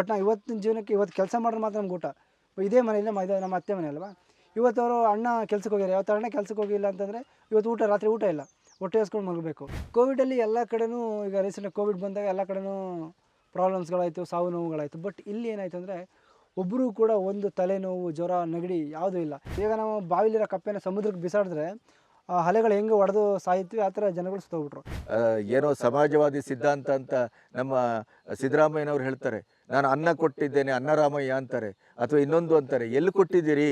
But ನಾವು ಇವತ್ತಿನ ಜೀವನಕ್ಕೆ ಇವತ್ತು ಕೆಲಸ ಮಾಡಿದ್ರೆ ಮಾತ್ರ ನಮ್ಗೆ ಊಟ. ಇದೇ ಮನೆಯಲ್ಲೇ ಇದು ನಮ್ಮ ಅತ್ತೆ ಮನೆ ಅಲ್ವಾ? ಇವತ್ತು ಅವರು ಅಣ್ಣ ಕೆಲ್ಸಕ್ಕೆ ಹೋಗಿದ್ದಾರೆ. ಯಾವ ಅಣ್ಣ ಕೆಲ್ಸಕ್ಕೆ ಹೋಗಿಲ್ಲ ಅಂತಂದರೆ ಇವತ್ತು ಊಟ, ರಾತ್ರಿ ಊಟ ಇಲ್ಲ. ಹೊಟ್ಟೆ ಹಸ್ಕೊಂಡು ಮಲಗಬೇಕು. ಕೋವಿಡಲ್ಲಿ ಎಲ್ಲ ಕಡೆನೂ ಈಗ ರೀಸೆಂಟ್ ಕೋವಿಡ್ ಬಂದಾಗ ಎಲ್ಲ ಕಡೆನೂ ಪ್ರಾಬ್ಲಮ್ಸ್ಗಳಾಯಿತು ಸಾವು ನೋವುಗಳಾಯಿತು. ಬಟ್ ಇಲ್ಲಿ ಏನಾಯ್ತು ಅಂದರೆ ಒಬ್ಬರೂ ಕೂಡ ಒಂದು ತಲೆನೋವು, ಜ್ವರ, ನೆಗಡಿ ಯಾವುದೂ ಇಲ್ಲ. ಈಗ ನಾವು ಬಾವಿಲಿರೋ ಕಪ್ಪೆನ ಸಮುದ್ರಕ್ಕೆ ಬಿಸಾಡಿದ್ರೆ ಆ ಹಲೆಗಳು ಹೆಂಗೆ ಹೊಡೆದು ಸಾಯ್ತೀವಿ ಆ ಥರ ಜನಗಳು ಸುತ್ತೋಗ್ಬಿಟ್ರು. ಏನೋ ಸಮಾಜವಾದಿ ಸಿದ್ಧಾಂತ ಅಂತ ನಮ್ಮ ಸಿದ್ದರಾಮಯ್ಯನವ್ರು ಹೇಳ್ತಾರೆ. ನಾನು ಅನ್ನ ಕೊಟ್ಟಿದ್ದೇನೆ ಅನ್ನರಾಮಯ್ಯ ಅಂತಾರೆ ಅಥವಾ ಇನ್ನೊಂದು ಅಂತಾರೆ ಎಲ್ಲಿ ಕೊಟ್ಟಿದ್ದೀರಿ?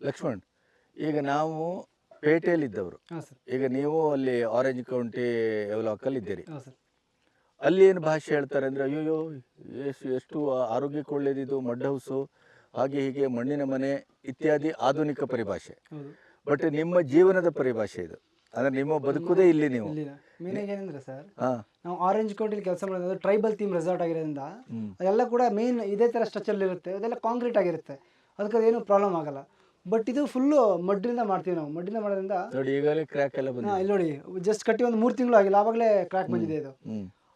ಲಕ್ಷ್ಮಣ್. ಈಗ ನಾವು ಪೇಟೆಯಲ್ಲಿ ಇದ್ದವರು. ಸರ್. ಈಗ ನೀವು ಅಲ್ಲಿ ಆರೆಂಜ್ ಕೌಂಟಿ ಎವಲಾಕಲ್ಲಿ ಇದ್ದೀರಿ. ಹಾಂ ಸರ್. ಅಲ್ಲಿ ಏನು ಭಾಷೆ ಹೇಳ್ತಾರೆ ಅಂದರೆ ಅಯ್ಯೋ ಎಷ್ಟು ಎಷ್ಟು ಆರೋಗ್ಯಕ್ಕೆ ಒಳ್ಳೇದಿದು ಮಡ್ ಹೌಸು ಹಾಗೆ ಹೀಗೆ ಮಣ್ಣಿನ ಮನೆ ಇತ್ಯಾದಿ ಆಧುನಿಕ ಪರಿಭಾಷೆ. ಹೌದು. ಬಟ್ ನಿಮ್ಮ ಜೀವನದ ಪರಿಭಾಷೆ ಇದು. ಅಂದ್ರೆ ನಿಮ್ಮ ಬದುಕುದೇ ಇಲ್ಲಿ ನೀವು. ಇಲ್ಲಿನ. ಮೇನಾಗಿ ಏನಂದ್ರೆ ಸರ್ ಹಾಂ. ನಾವು ಆರೆಂಜ್ ಕೌಂಟಿಲಿ ಕೆಲಸ ಮಾಡೋದು ಟ್ರೈಬಲ್ ಥೀಮ್ ರೆಸಾರ್ಟ್ ಆಗಿರೋದ್ರಿಂದ ಅದೆಲ್ಲ ಕೂಡ ಮೇನ್ ಇದೇ ಥರ ಸ್ಟ್ರಕ್ಚರ್ ಇರುತ್ತೆ. ಅದೆಲ್ಲ ಕಾಂಕ್ರೀಟ್ ಆಗಿರುತ್ತೆ. ಅದಕ್ಕೆ ಅದೇನು ಪ್ರಾಬ್ಲಮ್ ಆಗಲ್ಲ. ಬಟ್ ಇದು ಫುಲ್ಲು ಮಡ್ಡಿಂದ ಮಾಡ್ತೀವಿ ನಾವು. ಮಡ್ಡಿಂದ ಮಾಡೋದ್ರಿಂದ ನೋಡಿ ಈಗಲೇ ಕ್ರ್ಯಾಕ್ ಎಲ್ಲ ಬಂದಿದೆ. ಇಲ್ಲಿ ನೋಡಿ ಜಸ್ಟ್ ಕಟ್ಟಿ ಒಂದು ಮೂರು ತಿಂಗಳು ಆಗಿಲ್ಲ ಆವಾಗಲೇ ಕ್ರ್ಯಾಕ್ ಬಂದಿದೆ ಇದು.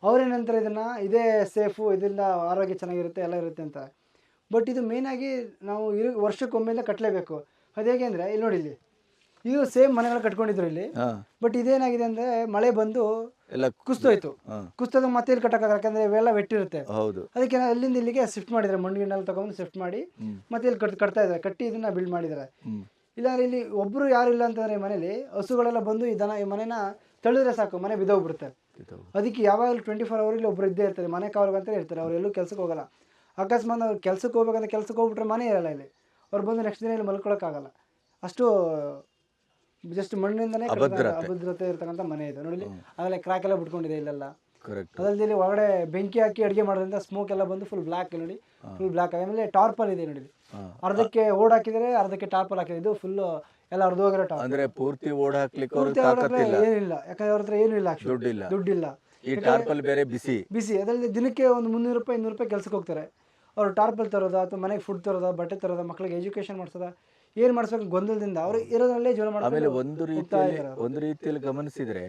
ಅವ್ರೇನಂತಾರೆ ಇದನ್ನ? ಇದೇ ಸೇಫು ಇದರಿಂದ ಆರೋಗ್ಯ ಚೆನ್ನಾಗಿರುತ್ತೆ ಎಲ್ಲ ಇರುತ್ತೆ ಅಂತ. ಬಟ್ ಇದು ಮೇನಾಗಿ ನಾವು ಇರು ವರ್ಷಕ್ಕೊಮ್ಮೆಯಿಂದ ಕಟ್ಟಲೇಬೇಕು ಅದು ಹೇಗೆ ಅಂದರೆ ಇಲ್ಲಿ ನೋಡಿ ಇಲ್ಲಿ. ಇದು ಸೇಮ್ ಮನೆಗಳು ಕಟ್ಕೊಂಡಿದ್ರು ಇಲ್ಲಿ. ಬಟ್ ಇದೇನಾಗಿದೆ ಅಂದರೆ ಮಳೆ ಬಂದು ಎಲ್ಲ ಕುಸ್ತೋಯ್ತು ಹಾಂ. ಕುಸ್ತೋದಾಗ ಮತ್ತೆ ಇಲ್ಲಿ ಕಟ್ಟಕ್ಕಾಗಲ್ಲ ಯಾಕಂದ್ರೆ ಇವೆಲ್ಲ ವೆಟ್ಟಿರುತ್ತೆ. ಹೌದು. ಅದಕ್ಕೆ ಅಲ್ಲಿಂದ ಇಲ್ಲಿಗೆ ಶಿಫ್ಟ್ ಮಾಡಿದ್ದಾರೆ. ಮಣ್ಣು ಗಿಣ್ಣೆಲ್ಲ ತಗೊಂಡು ಶಿಫ್ಟ್ ಮಾಡಿ ಮತ್ತೆ ಇಲ್ಲಿ ಕಟ್ ಕಟ್ತಾ ಇದ್ದಾರೆ. ಕಟ್ಟಿ ಇದನ್ನ ಬಿಲ್ಡ್ ಮಾಡಿದ್ದಾರೆ. ಇಲ್ಲಾಂದ್ರೆ ಇಲ್ಲಿ ಒಬ್ರು ಯಾರು ಇಲ್ಲ ಅಂತಂದ್ರೆ ಮನೇಲಿ ಹಸುಗಳೆಲ್ಲ ಬಂದು ಈ ದನ ಈ ಮನೆನ ತಳಿದ್ರೆ ಸಾಕು. ಮನೆ ಬಿದ್ದೋಗ್ಬಿಡುತ್ತೆ. ಅದಕ್ಕೆ ಯಾವಾಗಲೂ ಟ್ವೆಂಟಿ ಫೋರ್ ಅವರ್ ಇಲ್ಲಿ ಒಬ್ರು ಇದ್ದೇ ಇರ್ತಾರೆ. ಮನೆ ಕಾವ್ರಿಗೆ ಅಂತ ಇರ್ತಾರೆ. ಅವ್ರು ಎಲ್ಲೂ ಕೆಲ್ಸಕ್ಕೆ ಹೋಗಲ್ಲ. ಅಕಸ್ಮಾತ್ ಅವ್ರು ಕೆಲ್ಸಕ್ಕೆ ಹೋಗ್ಬೇಕಂದ್ರೆ ಕೆಲ್ಸಕ್ಕೆ ಹೋಗ್ಬಿಟ್ರೆ ಮನೆ ಇರಲ್ಲ ಇಲ್ಲಿ. ಅವ್ರು ಬಂದು ನೆಕ್ಸ್ಟ್ ದಿನ ಇಲ್ಲಿ ಮಲ್ಕೊಳಕ್ಕಾಗಲ್ಲ. ಅಷ್ಟು ಜಸ್ಟ್ ಮಣ್ಣಿಂದನೇ ಅಭದ್ರತೆ. ಅಭದ್ರತೆ ಇರ್ತಕ್ಕಂಥ ಮನೆ ಇದೆ. ನೋಡಿ ಆಮೇಲೆ ಕ್ರಾಕ್ ಎಲ್ಲ ಬಿಟ್ಕೊಂಡಿದೆ ಇಲ್ಲೆಲ್ಲ. ಕರೆಕ್ಟ್ ಅದಲ್ಲದೆ ಇಲ್ಲಿ ಒಳಗಡೆ ಬೆಂಕಿ ಹಾಕಿ ಅಡಿಗೆ ಮಾಡೋದ್ರಿಂದ ಸ್ಮೋಕ್ ಎಲ್ಲ ಬಂದು ಫುಲ್ ಬ್ಲಾಕ್ ನೋಡಿ ಫುಲ್ ಬ್ಲಾಕ್ ಆಮೇಲೆ ಟಾರ್ಪಲ್ ಇದೆ ನೋಡಿ ಅರ್ಧಕ್ಕೆ ಓಡ್ ಹಾಕಿದರೆ ಅರ್ಧಕ್ಕೆ ಟಾರ್ಪಲ್ ಹಾಕಿದೆ ಇದು ಫುಲ್ ಎಲ್ಲ ಅರ್ಧೋಗಿರೋ ಟಾರ್ಪಲ್. ಅಂದ್ರೆ ಪೂರ್ತಿ ಓಡ್ ಹಾಕ್ಲಿಕ್ಕೆ ಅವ್ರಿಗೆ ಪೂರ್ತಿ ತಾಕತ್ತಿಲ್ಲ. ಏನಿಲ್ಲ. ಯಾಕಂದ್ರೆ ಅವ್ರ ಹತ್ರ ಏನೂ ಇಲ್ಲ actually. ದುಡ್ಡಿಲ್ಲ. ದುಡ್ಡಿಲ್ಲ. ಈ ಟಾರ್ಪಲ್ ಬೇರೆ ಬಿಸಿ. ಬಿಸಿ. ಅದರಲ್ಲಿ ದಿನಕ್ಕೆ ಒಂದು ಮುನ್ನೂರು ರೂಪಾಯಿ ಇನ್ನೂರು ರೂಪಾಯಿ ಕೆಲಸಕ್ಕೆ ಹೋಗ್ತಾರೆ. ಅವ್ರು ಟಾರ್ಪಲ್ ತರೋದ ಅಥವಾ ಮನೆಗೆ ಫುಡ್ ತರೋದ ಬಟ್ಟೆ ತರೋದ ಮಕ್ಕಳಿಗೆ ಎಜುಕೇಶನ್ ಮಾಡಿಸೋದ? ಏನು ಮಾಡಿಸ್ಬೇಕು ಗೊಂದಲದಿಂದ? ಅವರು ಇರೋದ್ರಲ್ಲೇ ಜೀವನ ಆಮೇಲೆ ಮಾಡ್ಕೊಂಡು ಒಂದು ರೀತಿಯಲ್ಲಿ ಒಂದು ರೀತಿಯಲ್ಲಿ ಗಮನಿಸಿದ್ರೆ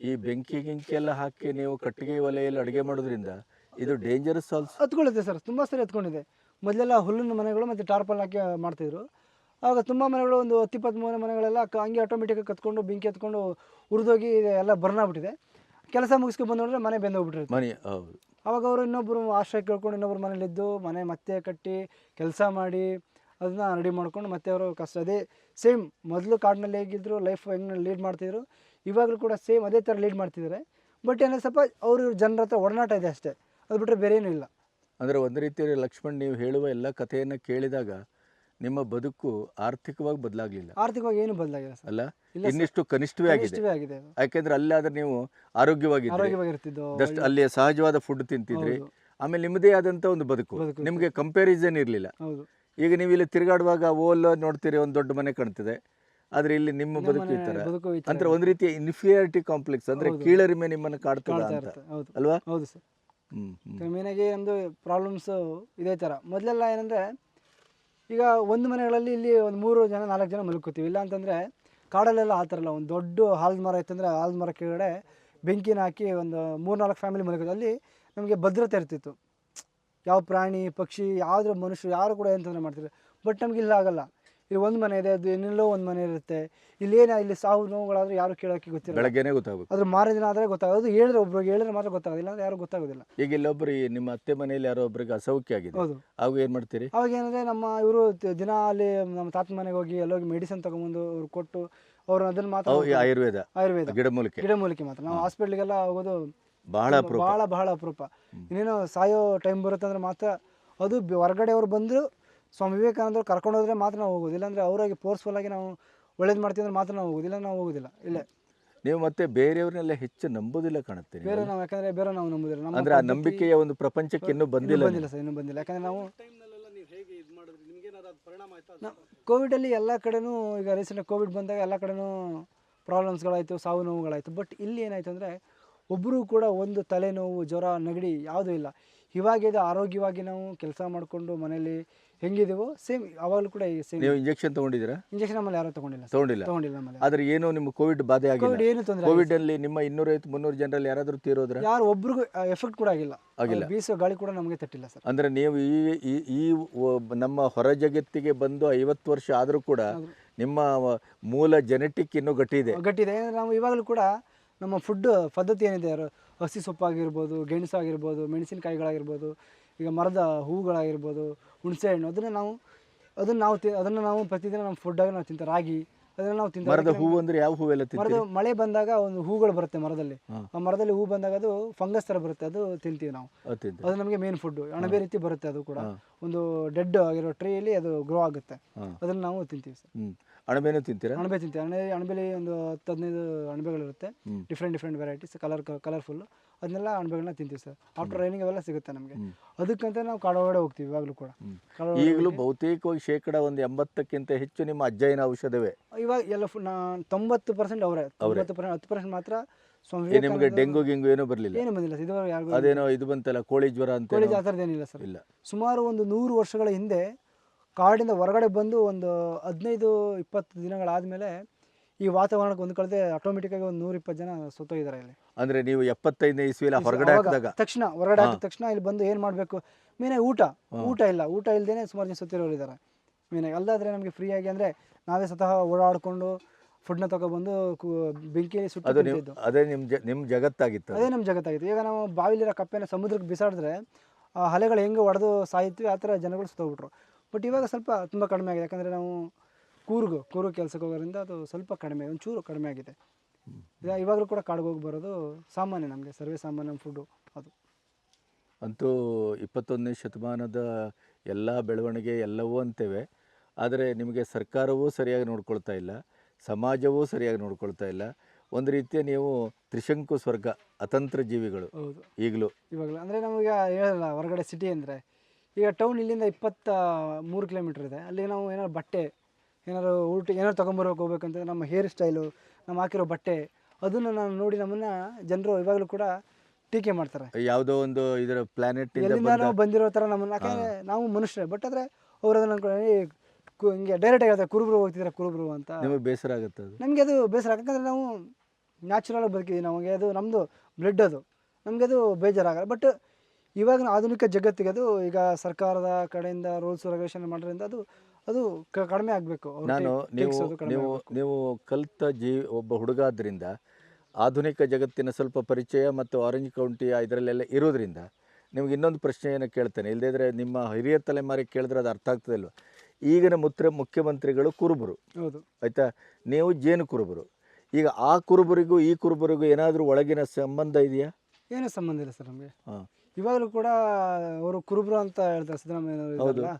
ಈ ಬೆಂಕಿ ಗಿಂಕಿ ಎಲ್ಲ ಹಾಕಿ ನೀವು ಕಟ್ಟಿಗೆ ಒಲೆಯಲ್ಲಿ ಅಡುಗೆ ಮಾಡೋದ್ರಿಂದ ಇದು ಡೇಂಜರಸ್ ಆಲ್ಸೋ ಹತ್ಕೊಳ್ಳುತ್ತೆ ಸರ್ ತುಂಬ ಸರಿ ಹತ್ಕೊಂಡಿದೆ. ಮೊದಲೆಲ್ಲ ಹುಲ್ಲಿನ ಮನೆಗಳು ಮತ್ತು ಟಾರ್ಪಲ್ ಹಾಕಿ ಮಾಡ್ತಿದ್ರು. ಆಗ ತುಂಬ ಮನೆಗಳು ಒಂದು ಹತ್ತು ಇಪ್ಪತ್ತು ಮೂರು ಮನೆಗಳೆಲ್ಲ ಕ- ಹಂಗೆ ಆಟೋಮೆಟಿಕಾಗಿ ಕತ್ಕೊಂಡು ಬೆಂಕಿ ಹತ್ಕೊಂಡು ಉರಿದೋಗಿ ಎಲ್ಲ ಬರ್ನ್ ಆಗ್ಬಿಟ್ಟಿದೆ. ಕೆಲಸ ಮುಗಿಸ್ಕೊಂಡು ಬಂದು ನೋಡಿದ್ರೆ ಮನೆ ಬೆಂದೋಗ್ಬಿಟ್ಟಿರುತ್ತೆ ಮನೆ ಹೌದು. ಅವಾಗ ಅವರು ಇನ್ನೊಬ್ಬರು ಆಶ್ರಯ ಕೇಳ್ಕೊಂಡು ಇನ್ನೊಬ್ರು ಮನೇಲಿದ್ದು ಮನೆ ಮತ್ತೆ ಕಟ್ಟಿ ಕೆಲಸ ಮಾಡಿ ಅದನ್ನ ರೆಡಿ ಮಾಡ್ಕೊಂಡು ಮತ್ತೆ ಅವರು ಕಷ್ಟ ಅದೇ ಸೇಮ್ ಮೊದಲು ಕಾಡಿನಲ್ಲಿ ಹೇಗಿದ್ರು ಲೈಫ್ ಹೆಂಗೆ ಲೀಡ್ ಮಾಡ್ತಿದ್ರು ಇವಾಗಲೂ ಕೂಡ ಸೇಮ್ ಅದೇ ಥರ ಲೀಡ್ ಮಾಡ್ತಿದ್ದಾರೆ ಬಟ್ ಏನೋ ಸ್ವಲ್ಪ ಅವರು ಜನರ ಹತ್ರ ಒಡನಾಟ ಇದೆ ಅಷ್ಟೇ. ಅದು ಬಿಟ್ಟರೆ ಬೇರೆ ಏನೂ ಇಲ್ಲ. ಅಂದರೆ ಒಂದು ರೀತಿಯಲ್ಲಿ ಲಕ್ಷ್ಮಣ್ ನೀವು ಹೇಳುವ ಎಲ್ಲ ಕಥೆಯನ್ನು ಕೇಳಿದಾಗ ನಿಮ್ಮ ಬದುಕು ಆರ್ಥಿಕವಾಗಿ ಬದಲಾಗಲಿಲ್ಲ. ಆರ್ಥಿಕವಾಗಿ ಏನು ಬದಲಾಗಿಲ್ಲ ಅಲ್ಲ? ಇನ್ನಿಷ್ಟು ಕನಿಷ್ಠವೇ ಆಗಿದೆ. ಯಾಕೆಂದ್ರೆ ಅಲ್ಲಾದ್ರೆ ನೀವು ಆರೋಗ್ಯವಾಗಿ ಜಸ್ಟ್ ಅಲ್ಲಿ ಸಹಜವಾದ ಫುಡ್ ತಿಂತಿದ್ರಿ. ಆಮೇಲೆ ನಿಮ್ಮದೇ ಆದಂತ ಒಂದು ಬದುಕು. ಬದುಕು. ನಿಮಗೆ ಕಂಪ್ಯಾರಿಸನ್ ಇರಲಿಲ್ಲ. ಹೌದು. ಈಗ ನೀವು ಇಲ್ಲಿ ತಿರುಗಾಡುವಾಗ ಓಲ್ ನೋಡ್ತೀರಿ ಒಂದು ದೊಡ್ಡ ಮನೆ ಕಾಣ್ತಿದೆ. ಆದರೆ ಇಲ್ಲಿ ನಿಮ್ಮ ಬದುಕು ಈ ತರ. ಥರ ಅಂದ್ರೆ ಒಂದು ರೀತಿಯ ಇನ್ಫಿಯಾರಿಟಿ ಕಾಂಪ್ಲೆಕ್ಸ್ ಅಂದ್ರೆ. ಕೀಳರಿಮೆ ನಿಮ್ಮನ್ನು ಕಾಡ್ತದ ಅಂತ. ಅಲ್ವಾ? ಹೌದು ಸರ್. ಮೇನಾಗಿ ನಮ್ಮದು ಪ್ರಾಬ್ಲಮ್ಸು ಇದೇ ಥರ ಮೊದಲೆಲ್ಲ ಏನಂದರೆ ಈಗ ಒಂದು ಮನೆಗಳಲ್ಲಿ ಇಲ್ಲಿ ಒಂದು ಮೂರು ಜನ ನಾಲ್ಕು ಜನ ಮಲ್ಕೋತೀವಿ. ಇಲ್ಲ ಅಂತಂದರೆ ಕಾಡಲ್ಲೆಲ್ಲ ಆ ಥರ ಇಲ್ಲ. ಒಂದು ದೊಡ್ಡ ಹಾಲ್ದ ಮರ ಇತ್ತಂದರೆ ಹಾಲ್ದ ಮರ ಕೆಳಗಡೆ ಬೆಂಕಿನ ಹಾಕಿ ಒಂದು ಮೂರು ನಾಲ್ಕು ಫ್ಯಾಮಿಲಿ ಮಲ್ಕೋದು ಅಲ್ಲಿ ನಮಗೆ ಭದ್ರತೆ ಇರ್ತಿತ್ತು. ಯಾವ ಪ್ರಾಣಿ ಪಕ್ಷಿ ಯಾವ್ದ್ರ ಮನುಷ್ಯರು ಯಾರು ಕೂಡ ಏನು ತೊಂದರೆ ಬಟ್ ನಮ್ಗೆ ಇಲ್ಲ ಆಗಲ್ಲ. ಇಲ್ಲಿ ಒಂದು ಮನೆ ಇದೆ ಅದು ಏನೆಲ್ಲೋ ಒಂದು ಮನೆ ಇರುತ್ತೆ. ಇಲ್ಲಿ ಏನ ಇಲ್ಲಿ ಸಾವು ನೋವುಗಳಾದ್ರೆ ಯಾರು ಕೇಳೋಕ್ಕೆ ಗೊತ್ತಿಲ್ಲ ಬೆಳಗ್ಗೆನೇ ಗೊತ್ತಾಗುತ್ತೆ. ಅದ್ರ ಮಾರನೇ ದಿನ ಆದರೆ ಗೊತ್ತಾಗೋದು. ಹೇಳಿದ್ರೆ ಒಬ್ರಿಗೆ ಹೇಳಿದ್ರೆ ಮಾತ್ರ ಗೊತ್ತಾಗೋದಿಲ್ಲ. ಅಂದ್ರೆ ಯಾರು ಗೊತ್ತಾಗೋದಿಲ್ಲ. ಈಗ ಇಲ್ಲೊಬ್ರು ಈ ನಿಮ್ಮ ಅತ್ತೆ ಮನೆಯಲ್ಲಿ ಯಾರೋ ಒಬ್ರಿಗೆ ಅಸೌಖ್ಯ ಆಗಿದೆ. ಹೌದು. ಅವಾಗ ಏನು ಮಾಡ್ತೀರಿ? ಅವಾಗ ಏನಂದ್ರೆ ನಮ್ಮ ಇವರು ದಿನ ಅಲ್ಲಿ ನಮ್ಮ ತಾತ ಮನೆಗೆ ಹೋಗಿ ಎಲ್ಲೋಗಿ ಮೆಡಿಸಿನ್ ತಗೊಂಬಂದು ಅವ್ರು ಕೊಟ್ಟು ಅವ್ರು ಅದನ್ನ ಮಾತ್ರ ಅವು ಈ ಆಯುರ್ವೇದ ಆಯುರ್ವೇದ. ಗಿಡಮೂಲಿಕೆ. ಗಿಡಮೂಲಿಕೆ ಮಾತ್ರ. ನಾವು ಹಾಸ್ಪಿಟ್ಲಿಗೆಲ್ಲ ಹೋಗೋದು ಬಹಳ ಅಪರೂಪ. ಬಹಳ ಬಹಳ ಅಪರೂಪ. ಇನ್ನೇನು ಸಾಯೋ ಟೈಮ್ ಬರುತ್ತೆ ಅಂದ್ರೆ ಮಾತ್ರ ಅದು ಬಿ- ಹೊರಗಡೆ ಅವ್ರು ಬಂದು ಸ್ವಾಮಿ ವಿವೇಕಾನಂದರು ಕರ್ಕೊಂಡು ಹೋದ್ರೆ ಮಾತ್ರ ನಾವು ಹೋಗೋದು ಇಲ್ಲಾಂದ್ರೆ ಅವರಾಗಿ ಫೋರ್ಸ್ಫುಲ್ ಆಗಿ ನಾವು ಒಳ್ಳೇದು ಮಾಡ್ತೀವಿ ಅಂದ್ರೆ ಮಾತ್ರ ನಾವು ಹೋಗೋದಿಲ್ಲ ನಾವು ಹೋಗೋದಿಲ್ಲ. ಇಲ್ಲೇ. ನೀವು ಮತ್ತೆ ಬೇರೆಯವ್ರನ್ನೆಲ್ಲ ಹೆಚ್ಚು ನಂಬೋದಿಲ್ಲ ಕಾಣುತ್ತೆ ನೀವು. ಬೇರೆ ನಾವು ಯಾಕಂದ್ರೆ ಬೇರೆ ನಾವು ನಂಬುದಿಲ್ಲ. ನಮ್ಮ ಅಂದ್ರೆ ಆ ಪದ್ಧತಿ ನಂಬಿಕೆಯ ಒಂದು ಪ್ರಪಂಚಕ್ಕೆ ಇನ್ನೂ ಇನ್ನೂ ಬಂದಿಲ್ಲ ಬಂದಿಲ್ಲ ಸರ್ ಇನ್ನೂ ಬಂದಿಲ್ಲ. ಯಾಕಂದ್ರೆ ನಾವು ಕೋವಿಡ್ ಕೋವಿಡಲ್ಲಿ ಎಲ್ಲ ಕಡೆನೂ ಈಗ ರೀಸೆಂಟ್ ಕೋವಿಡ್ ಬಂದಾಗ ಎಲ್ಲ ಕಡೆನೂ ಪ್ರಾಬ್ಲಮ್ಸ್ಗಳಾಯಿತು ಸಾವು ನೋವುಗಳಾಯಿತು. ಬಟ್ ಇಲ್ಲಿ ಏನಾಯಿತು ಅಂದರೆ ಒಬ್ಬರು ಕೂಡ ಒಂದು ತಲೆನೋವು ಜ್ವರ ನೆಗಡಿ ಯಾವುದೂ ಇಲ್ಲ. ಇವಾಗಿದೆ ಆರೋಗ್ಯವಾಗಿ ನಾವು ಕೆಲಸ ಮಾಡಿಕೊಂಡು ಮನೇಲಿ ಹೆಂಗಿದೀವೋ ಸೇಮ್ ಅವಾಗಲೂ ಕೂಡ ಸೇಮ್. ನೀವು ಇಂಜೆಕ್ಷನ್ ತಗೊಂಡಿದ್ದೀರಾ? ಇಂಜೆಕ್ಷನ್ ನಮ್ಮಲ್ಲಿ ಯಾರೂ ತಗೊಂಡಿಲ್ಲ ಸರ್. ತಗೊಂಡಿಲ್ಲ. ತೊಗೊಂಡಿಲ್ಲ ನಮ್ಮಲ್ಲಿ ಆದ್ರೆ ಏನು ನಿಮ್ಮ ಕೋವಿಡ್ ಬಾಧೆ ಕೋವಿಡ್ ಏನು ತೊಂದರೆ ಕೋವಿಡ್ ಅಲ್ಲಿ ನಿಮ್ಮ ಇನ್ನೂರೈವತ್ತು ಮುನ್ನೂರು ಜನರಲ್ಲಿ ಯಾರಾದರೂ ತೀರೋದ್ರ? ಯಾರು ಒಬ್ರಿಗೂ ಎಫೆಕ್ಟ್ ಕೂಡ ಆಗಿಲ್ಲ. ಆಗಿಲ್ಲ. ಬೀಸೋ ಗಾಳಿ ಕೂಡ ನಮಗೆ ತಟ್ಟಿಲ್ಲ ಸರ್. ಅಂದ್ರೆ ನೀವು ಈ ಈ ಈ ನಮ್ಮ ಹೊರ ಜಗತ್ತಿಗೆ ಬಂದು ಐವತ್ತು ವರ್ಷ ಆದರೂ ಕೂಡ ನಿಮ್ಮ ವ- ಮೂಲ ಜೆನೆಟಿಕ್ ಇನ್ನೂ ಗಟ್ಟಿ ಇದೆ. ಗಟ್ಟಿದೆ ಏನಂದ್ರೆ ನಾವು ಇವಾಗಲೂ ಕೂಡ ನಮ್ಮ ಫುಡ್ ಪದ್ಧತಿ ಏನಿದೆ? ಯಾರು ಹಸಿ ಸೊಪ್ಪಾಗಿರ್ಬೋದು ಗೆಣಸು ಆಗಿರ್ಬೋದು ಮೆಣಸಿನಕಾಯಿಗಳಾಗಿರ್ಬೋದು ಈಗ ಮರದ ಹೂವುಗಳಾಗಿರ್ಬೋದು ಹುಣಸೆ ಹಣ್ಣು ಅದನ್ನು ನಾವು ಅದನ್ನು ನಾವು ತಿ ಅದನ್ನು ನಾವು ಪ್ರತಿದಿನ ನಮ್ಮ ಫುಡ್ಡಾಗಿ ನಾವು ತಿಂತ ರಾಗಿ ಅದನ್ನು ನಾವು ತಿಂತ ಮರದ ಹೂವು ಅಂದ್ರೆ ಯಾವ ಹೂವೆಲ್ಲ ಮರದ ಮಳೆ ಬಂದಾಗ ಒಂದು ಹೂಗಳು ಬರುತ್ತೆ ಮರದಲ್ಲಿ. ಆ ಮರದಲ್ಲಿ ಹೂ ಬಂದಾಗ ಅದು ಫಂಗಸ್ ಥರ ಬರುತ್ತೆ ಅದು ತಿಂತೀವಿ ನಾವು. ಅದು ನಮಗೆ ಮೇನ್ ಫುಡ್ ಅಣಬೆ ರೀತಿ ಬರುತ್ತೆ ಅದು ಕೂಡ. ಒಂದು ಡೆಡ್ ಆಗಿರೋ ಟ್ರೀಯಲ್ಲಿ ಅದು ಗ್ರೋ ಆಗುತ್ತೆ. ಅದನ್ನು ನಾವು ತಿಂತೀವಿ ಸರ್. ಅಣಬೆನೂ ತಿಂತೀರಾ? ಅಣಬೆ ತಿಂತೀವಿ. ಅಣಬೆ ಅಣಬೆಲಿ ಒಂದು ಹತ್ತು ಹದಿನೈದು ಅಣಬೆಗಳಿರುತ್ತೆ. Different different varieties colour colourful ಅದನ್ನೆಲ್ಲ ಅಣಬೆಗಳನ್ನ ತಿಂತೀವಿ ಸರ್. ಆಫ್ಟರ್ ರೈನಿಂಗ್ ಅವೆಲ್ಲ ಸಿಗುತ್ತೆ ನಮಗೆ. ಅದಕ್ಕಂತ ನಾವು ಕಾಡೊಳಗಡೆ ಹೋಗ್ತೀವಿ ಇವಾಗಲೂ ಕೂಡ. ಈಗಲೂ ಬಹುತೇಕವಾಗಿ ಶೇಕಡ ಒಂದು ಎಂಬತ್ತಕ್ಕಿಂತ ಹೆಚ್ಚು ನಿಮ್ಮ ಅಜ್ಜಯ್ಯನ ಔಷಧವೇ? ಇವಾಗ ಎಲ್ಲ ತೊಂಬತ್ತು ಪರ್ಸೆಂಟ್ ಅವರೇ. ತೊಂಬತ್ತು ಪರ್ಸೆಂಟ್ ಹತ್ತು ಪರ್ಸೆಂಟ್ ಮಾತ್ರ ನಿಮಗೆ ಡೆಂಗು ಗಿಂಗು ಏನೂ ಬರಲಿಲ್ಲ? ಏನು ಬಂದಿಲ್ಲ ಇದುವರೆಗೆ ಯಾರಿಗೂ ಅದೇನೋ ಇದು ಬಂತಲ್ಲ ಕೋಳಿ ಜ್ವರ ಅಂತ ಕೋಳಿ ಆ ಏನಿಲ್ಲ ಸರ್. ಇಲ್ಲ. ಸುಮಾರು ಒಂದು ನೂರು ವರ್ಷಗಳ ಹಿಂದೆ ಕಾಡಿಂದ ಹೊರಗಡೆ ಬಂದು ಒಂದು ಹದಿನೈದು ಇಪ್ಪತ್ತು ದಿನಗಳಾದಮೇಲೆ ಈ ವಾತಾವರಣಕ್ಕೆ ಹೊಂದ್ಕೊಳ್ಳದೆ ಆಟೋಮೆಟಿಕ್ಕಾಗಿ ಒಂದು ನೂರ ಇಪ್ಪತ್ತು ಜನ ಸುತ್ತೋಗಿದ್ದಾರೆ ಇಲ್ಲಿ. ಅಂದ್ರೆ ನೀವು ಎಪ್ಪತ್ತೈದನೇ ಇಸ್ವಿಲ ಹೊರಗಡೆ ಹಾಕಿದಾಗ. ತಕ್ಷಣ ಹೊರಗಡೆ ಹಾಕಿದ ತಕ್ಷಣ ಇಲ್ಲಿ ಬಂದು ಏನು ಮಾಡಬೇಕು? ಮೀನೇ ಊಟ. ಊಟ ಇಲ್ಲ. ಊಟ ಇಲ್ಲದೇನೆ ಸುಮಾರು ಜನ ಸತ್ತಿರೋರು ಇದ್ದಾರೆ. ಮೇನಾಗಿ ಅಲ್ಲಾದ್ರೆ ನಮಗೆ ಫ್ರೀಯಾಗಿ ಅಂದರೆ ನಾವೇ ಸ್ವತಃ ಓಡಾಡಿಕೊಂಡು ಫುಡ್ನ ತಗೊಬಂದು ಬೆಂಕಿಯಲ್ಲಿ ಸುಟ್ಟು ಅದು ನಿಮ್ ತಿಂತಿದ್ದು ಅದೇ ನಿಮ್ಮ ನಿಮ್ಮ ನಿಮ್ ಜಗತ್ತಾಗಿತ್ತು ಅದೇ. ನಮ್ಮ ಜಗತ್ತಾಗಿತ್ತು. ಈಗ ನಾವು ಬಾವಿಲಿರೋ ಕಪ್ಪೆನ ಸಮುದ್ರಕ್ಕೆ ಬಿಸಾಡಿದ್ರೆ ಆ ಹಲೆಗಳು ಹೆಂಗೆ ಹೊಡೆದು ಸಾಯ್ತೀವಿ ಆ ಥರ ಜನಗಳು ಸುತ್ತೋಗ್ಬಿಟ್ರು. ಬಟ್ ಇವಾಗ ಸ್ವಲ್ಪ ತುಂಬ ಕಡಿಮೆ ಆಗಿದೆ. ಯಾಕಂದರೆ ನಾವು ಕೂರ್ಗು ಕೂರ್ಗ್ ಕೆಲಸಕ್ಕೆ ಹೋಗೋದ್ರಿಂದ ಅದು ಸ್ವಲ್ಪ ಕಡಿಮೆ ಒಂಚೂರು ಕಡಿಮೆ ಆಗಿದೆ. ಇವಾಗಲೂ ಕೂಡ ಕಾಡಿಗೆ ಹೋಗಿ ಬರೋದು ಸಾಮಾನ್ಯ ನಮಗೆ ಸರ್ವೇ ಸಾಮಾನ್ಯ ಫುಡ್ಡು ಅದು. ಅಂತೂ ಇಪ್ಪತ್ತೊಂದನೇ ಶತಮಾನದ ಎಲ್ಲ ಬೆಳವಣಿಗೆ ಎಲ್ಲವೂ ಅಂತೇವೆ. ಆದರೆ ನಿಮಗೆ ಸರ್ಕಾರವೂ ಸರಿಯಾಗಿ ನೋಡ್ಕೊಳ್ತಾ ಇಲ್ಲ ಸಮಾಜವೂ ಸರಿಯಾಗಿ ನೋಡ್ಕೊಳ್ತಾ ಇಲ್ಲ. ಒಂದು ರೀತಿಯ ನೀವು ತ್ರಿಶಂಕು ಸ್ವರ್ಗ ಅತಂತ್ರ ಜೀವಿಗಳು ಹೌದು. ಈಗಲೂ. ಇವಾಗಲೂ ಅಂದರೆ ನಮಗೆ ಹೇಳಲ್ಲ ಹೊರಗಡೆ ಸಿಟಿ ಅಂದರೆ ಈಗ ಟೌನ್ ಇಲ್ಲಿಂದ ಇಪ್ಪತ್ತ ಮೂರು ಕಿಲೋಮೀಟ್ರ್ ಇದೆ. ಅಲ್ಲಿ ನಾವು ಏನಾದ್ರು ಬಟ್ಟೆ ಏನಾದ್ರು ಊಟ ಏನಾದ್ರು ತೊಗೊಂಬರೋಕೆ ಹೋಗ್ಬೇಕಂತ ನಮ್ಮ ಹೇರ್ ಸ್ಟೈಲು ನಮ್ಮ ಹಾಕಿರೋ ಬಟ್ಟೆ ಅದನ್ನು ನಾನು ನೋಡಿ ನಮ್ಮನ್ನು ಜನರು ಇವಾಗಲೂ ಕೂಡ ಟೀಕೆ ಮಾಡ್ತಾರೆ. ಯಾವುದೋ ಒಂದು ಇದರ ಪ್ಲಾನೆಟ್ ಎಲ್ಲಿಂದ ನಾವು ಬಂದಿರೋ ಥರ ನಮ್ಮನ್ನು ಯಾಕಂದರೆ ನಾವು ಮನುಷ್ಯರೇ ಬಟ್ ಆದರೆ ಅವ್ರು ಅದನ್ನು ಅನ್ಕೊಂಡು "ಏ, ಕು ಹಿಂಗೆ ಡೈರೆಕ್ಟಾಗಿ ಹೇಳ್ತಾರೆ ಕುರುಬರು ಹೋಗ್ತಿದ್ರೆ ಕುರುಬರು ಅಂತ. ನಿಮಗೆ ಬೇಸರ ಆಗುತ್ತೆ ಅದು? ನಮಗೆ ಅದು ಬೇಸರ ಯಾಕಂದರೆ ನಾವು ನ್ಯಾಚುರಲ್ ಬದುಕಿದ್ದೀವಿ ನಮಗೆ ಅದು ನಮ್ಮದು ಬ್ಲಡ್ ಅದು. ನಮಗೆ ಅದು ಬೇಜಾರಾಗಲ್ಲ. ಬಟ್ ಇವಾಗಿನ ಆಧುನಿಕ ಜಗತ್ತಿಗೆ ಅದು ಈಗ ಸರ್ಕಾರದ ಕಡೆಯಿಂದ ರೂಲ್ಸ್ ರೆಗ್ಯುಲೇಷನ್ ಮಾಡೋದ್ರಿಂದ ಅದು ಅದು ಕಡಿಮೆ ಆಗಬೇಕು. ನಾನು ನೀವು ನೀವು ನೀವು ಕಲಿತ ಜೀ ಒಬ್ಬ ಹುಡುಗ ಆದ್ದರಿಂದ ಆಧುನಿಕ ಜಗತ್ತಿನ ಸ್ವಲ್ಪ ಪರಿಚಯ ಮತ್ತು ಆರೆಂಜ್ ಕೌಂಟಿ ಇದರಲ್ಲೆಲ್ಲ ಇರೋದ್ರಿಂದ ನಿಮ್ಗೆ ಇನ್ನೊಂದು ಪ್ರಶ್ನೆಯನ್ನು ಕೇಳ್ತೇನೆ. ಇಲ್ಲದಿದ್ದರೆ ನಿಮ್ಮ ಹಿರಿಯ ತಲೆಮಾರಿಗೆ ಕೇಳಿದ್ರೆ ಅದು ಅರ್ಥ ಆಗ್ತದಲ್ವ ಈಗಿನ ಮುತ್ರ ಮುಖ್ಯಮಂತ್ರಿಗಳು ಕುರುಬರು. ಹೌದು. ಆಯಿತಾ? ನೀವು ಜೇನು ಕುರುಬರು. ಈಗ ಆ ಕುರುಬರಿಗೂ ಈ ಕುರುಬರಿಗೂ ಏನಾದರೂ ಒಳಗಿನ ಸಂಬಂಧ ಇದೆಯಾ? ಏನೂ ಸಂಬಂಧ ಇಲ್ಲ ಸರ್ ನಮಗೆ. ಹಾಂ. ಇವಾಗಲೂ ಕೂಡ ಅವರು ಕುರುಬ್ರು ಅಂತ ಹೇಳ್ತಾರೆ ಸಿದ್ದರಾಮಯ್ಯ ನಮ್ಮವ್ರಿಗೆ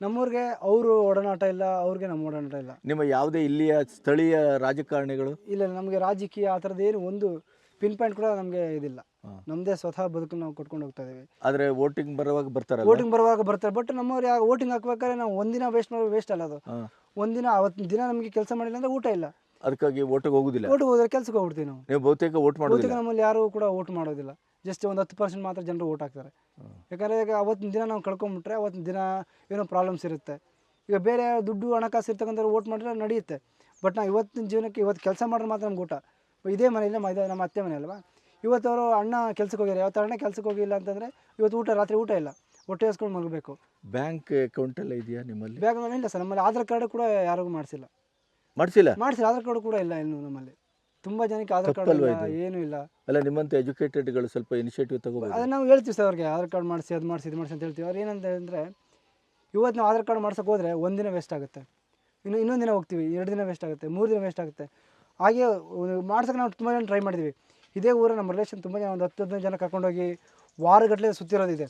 ನಮ್ಮೂರಿಗೆ ಅವರು ಒಡನಾಟ ಇಲ್ಲ ಅವ್ರಿಗೆ ನಮ್ಮ ಒಡನಾಟ ಇಲ್ಲ. ನಿಮ್ಮ ಯಾವುದೇ ಇಲ್ಲಿಯ ಸ್ಥಳೀಯ ರಾಜಕಾರಣಿಗಳು? ಇಲ್ಲ ನಮಗೆ ರಾಜಕೀಯ ಆ ಥರದ್ದು ಏನು ಒಂದು ಪಿನ್ ಪಾಯಿಂಟ್ ಕೂಡ ನಮಗೆ ಇದಿಲ್ಲ. ನಮ್ದೇ ನಮ್ಮದೇ ಸ್ವತಃ ಬದುಕು ನಾವು ಕೊಟ್ಕೊಂಡು ಹೋಗ್ತಾ ಇದೀವಿ ಆದರೆ ವೋಟಿಂಗ್ ಬರುವಾಗ ಬರ್ತಾರೆ ವೋಟಿಂಗ್ ಬರುವಾಗ ಬರ್ತಾರೆ ಬಟ್ ನಮ್ಮವ್ರು ಯಾವ ವೋಟಿಂಗ್ ಹಾಕ್ಬೇಕಾದ್ರೆ ನಾವು ಒಂದಿನ ವೇಸ್ಟ್ ಮಾಡೋದು ವೇಸ್ಟ್ ಅಲ್ಲ ಅದು. ಒಂದಿನ ಅವತ್ತಿನ ದಿನ ನಮಗೆ ಕೆಲಸ ಮಾಡಿಲ್ಲ ಅಂದ್ರೆ ಊಟ ಇಲ್ಲ. ಅದಕ್ಕಾಗಿ ಓಟಿಗೆ ಹೋಗುದಿಲ್ಲ? ಓಟ್ ಹೋದ್ರೆ ಕೆಲಸಕ್ಕೆ ಹೋಗ್ಬಿಡ್ತೀವಿ ನಾವು. ನೀವು ಬಹುತೇಕ ವೋಟ್ ಮಾಡೋದಿಲ್ಲ? ಬಹುತೇಕ ನಮ್ಮಲ್ಲಿ ಯಾರು ಕೂಡ ಓಟ್ ಮಾಡೋದಿಲ್ಲ. ಜಸ್ಟ್ ಒಂದು ಹತ್ತು ಪರ್ಸೆಂಟ್ ಮಾತ್ರ ಜನರು ಓಟ್ ಹಾಕ್ತಾರೆ. ಯಾಕಂದರೆ ಈಗ ಅವತ್ತಿನ ದಿನ ನಾವು ಕಳ್ಕೊಂಬಿಟ್ರೆ ಅವತ್ತಿನ ದಿನ ಏನೋ ಪ್ರಾಬ್ಲಮ್ಸ್ ಇರುತ್ತೆ. ಈಗ ಬೇರೆ ಯಾರೋ ದುಡ್ಡು ಹಣಕಾಸು ಇರ್ತಕ್ಕಂಥವ್ರು ಓಟ್ ಮಾಡಿದ್ರೆ ನಡೆಯುತ್ತೆ. ಬಟ್ ನಾವು ಇವತ್ತಿನ ಜೀವನಕ್ಕೆ ಇವತ್ತು ಕೆಲಸ ಮಾಡಿದ್ರೆ ಮಾತ್ರ ನಮ್ಗೆ ಊಟ. ಇದೇ ಮನೆಯಲ್ಲಿ ನಮ್ಮ ಇದು ನಮ್ಮ ಅತ್ತೆ ಮನೆ ಅಲ್ವಾ? ಇವತ್ತು ಅವರು ಅಣ್ಣ ಕೆಲ್ಸಕ್ಕೆ ಹೋಗಿದ್ದಾರೆ. ಯಾವತ್ತು ಅಣ್ಣ ಕೆಲ್ಸಕ್ಕೆ ಹೋಗಿಲ್ಲ ಅಂತಂದರೆ ಇವತ್ತು ಊಟ ರಾತ್ರಿ ಊಟ ಇಲ್ಲ. ಹೊಟ್ಟೆ ಹಸ್ಕೊಂಡು ಮಲಗಬೇಕು. ಬ್ಯಾಂಕ್ ಅಕೌಂಟ್ ಎಲ್ಲ ಇದೆಯಾ ನಿಮ್ಮಲ್ಲಿ? ಬ್ಯಾಂಕ್ ಇಲ್ಲ ಸರ್. ನಮ್ಮಲ್ಲಿ ಆಧಾರ್ ಕಾರ್ಡ್ ಕೂಡ ಯಾರಿಗೂ ಮಾಡಿಸಿಲ್ಲ. ಮಾಡಿಸಿಲ್ಲ? ಮಾಡಿಸಿಲ್ಲ. ಆಧಾರ್ ಕಾರ್ಡ್ ಕೂಡ ಇಲ್ಲ ಇನ್ನು ನಮ್ಮಲ್ಲಿ. ತುಂಬ ಜನಕ್ಕೆ ಆಧಾರ್ ಕಾರ್ಡ್ ತಪ್ಪಲ್ವಾ ಇಲ್ಲ ಏನೂ ಇಲ್ಲ. ಅಲ್ಲ ನಿಮ್ಮಂತ ಎಜುಕೇಟೆಡ್ಗಳು ಸ್ವಲ್ಪ ಇನಿಷಿಯೇಟಿವ್ ತಗೋಬೇಕು ಅದನ್ನ ನಾವು ಹೇಳ್ತೀವಿ ಸರ್ ಅವ್ರಿಗೆ ಆಧಾರ್ ಕಾರ್ಡ್ ಮಾಡಿಸಿ ಅದು ಮಾಡಿಸಿ ಇದು ಮಾಡಿಸಿ ಅಂತ ಹೇಳ್ತೀವಿ. ಅವ್ರು ಏನಂತ ಅಂದರೆ ಇವತ್ತು ನಾವು ಆಧಾರ್ ಕಾರ್ಡ್ ಮಾಡ್ಸೋಕೆ ಹೋದರೆ ಒಂದಿನ ವೇಸ್ಟ್ ಆಗುತ್ತೆ. ಇನ್ನು ಇನ್ನೊಂದು ದಿನ ಹೋಗ್ತೀವಿ ಎರಡು ದಿನ ವೇಸ್ಟ್ ಆಗುತ್ತೆ ಮೂರು ದಿನ ವೇಸ್ಟ್ ಆಗುತ್ತೆ. ಹಾಗೆ ಮಾಡ್ಸೋಕೆ ನಾವು ತುಂಬ ಜನ ಟ್ರೈ ಮಾಡಿದ್ವಿ. ಇದೇ ಊರ ನಮ್ಮ ರಿಲೇಷನ್ ತುಂಬ ಜನ ಒಂದು ಹತ್ತು ಹದಿನೈದು ಜನ ಕರ್ಕೊಂಡೋಗಿ ವಾರಗಟ್ಟಲೆ ಸುತ್ತಿರೋದಿದೆ.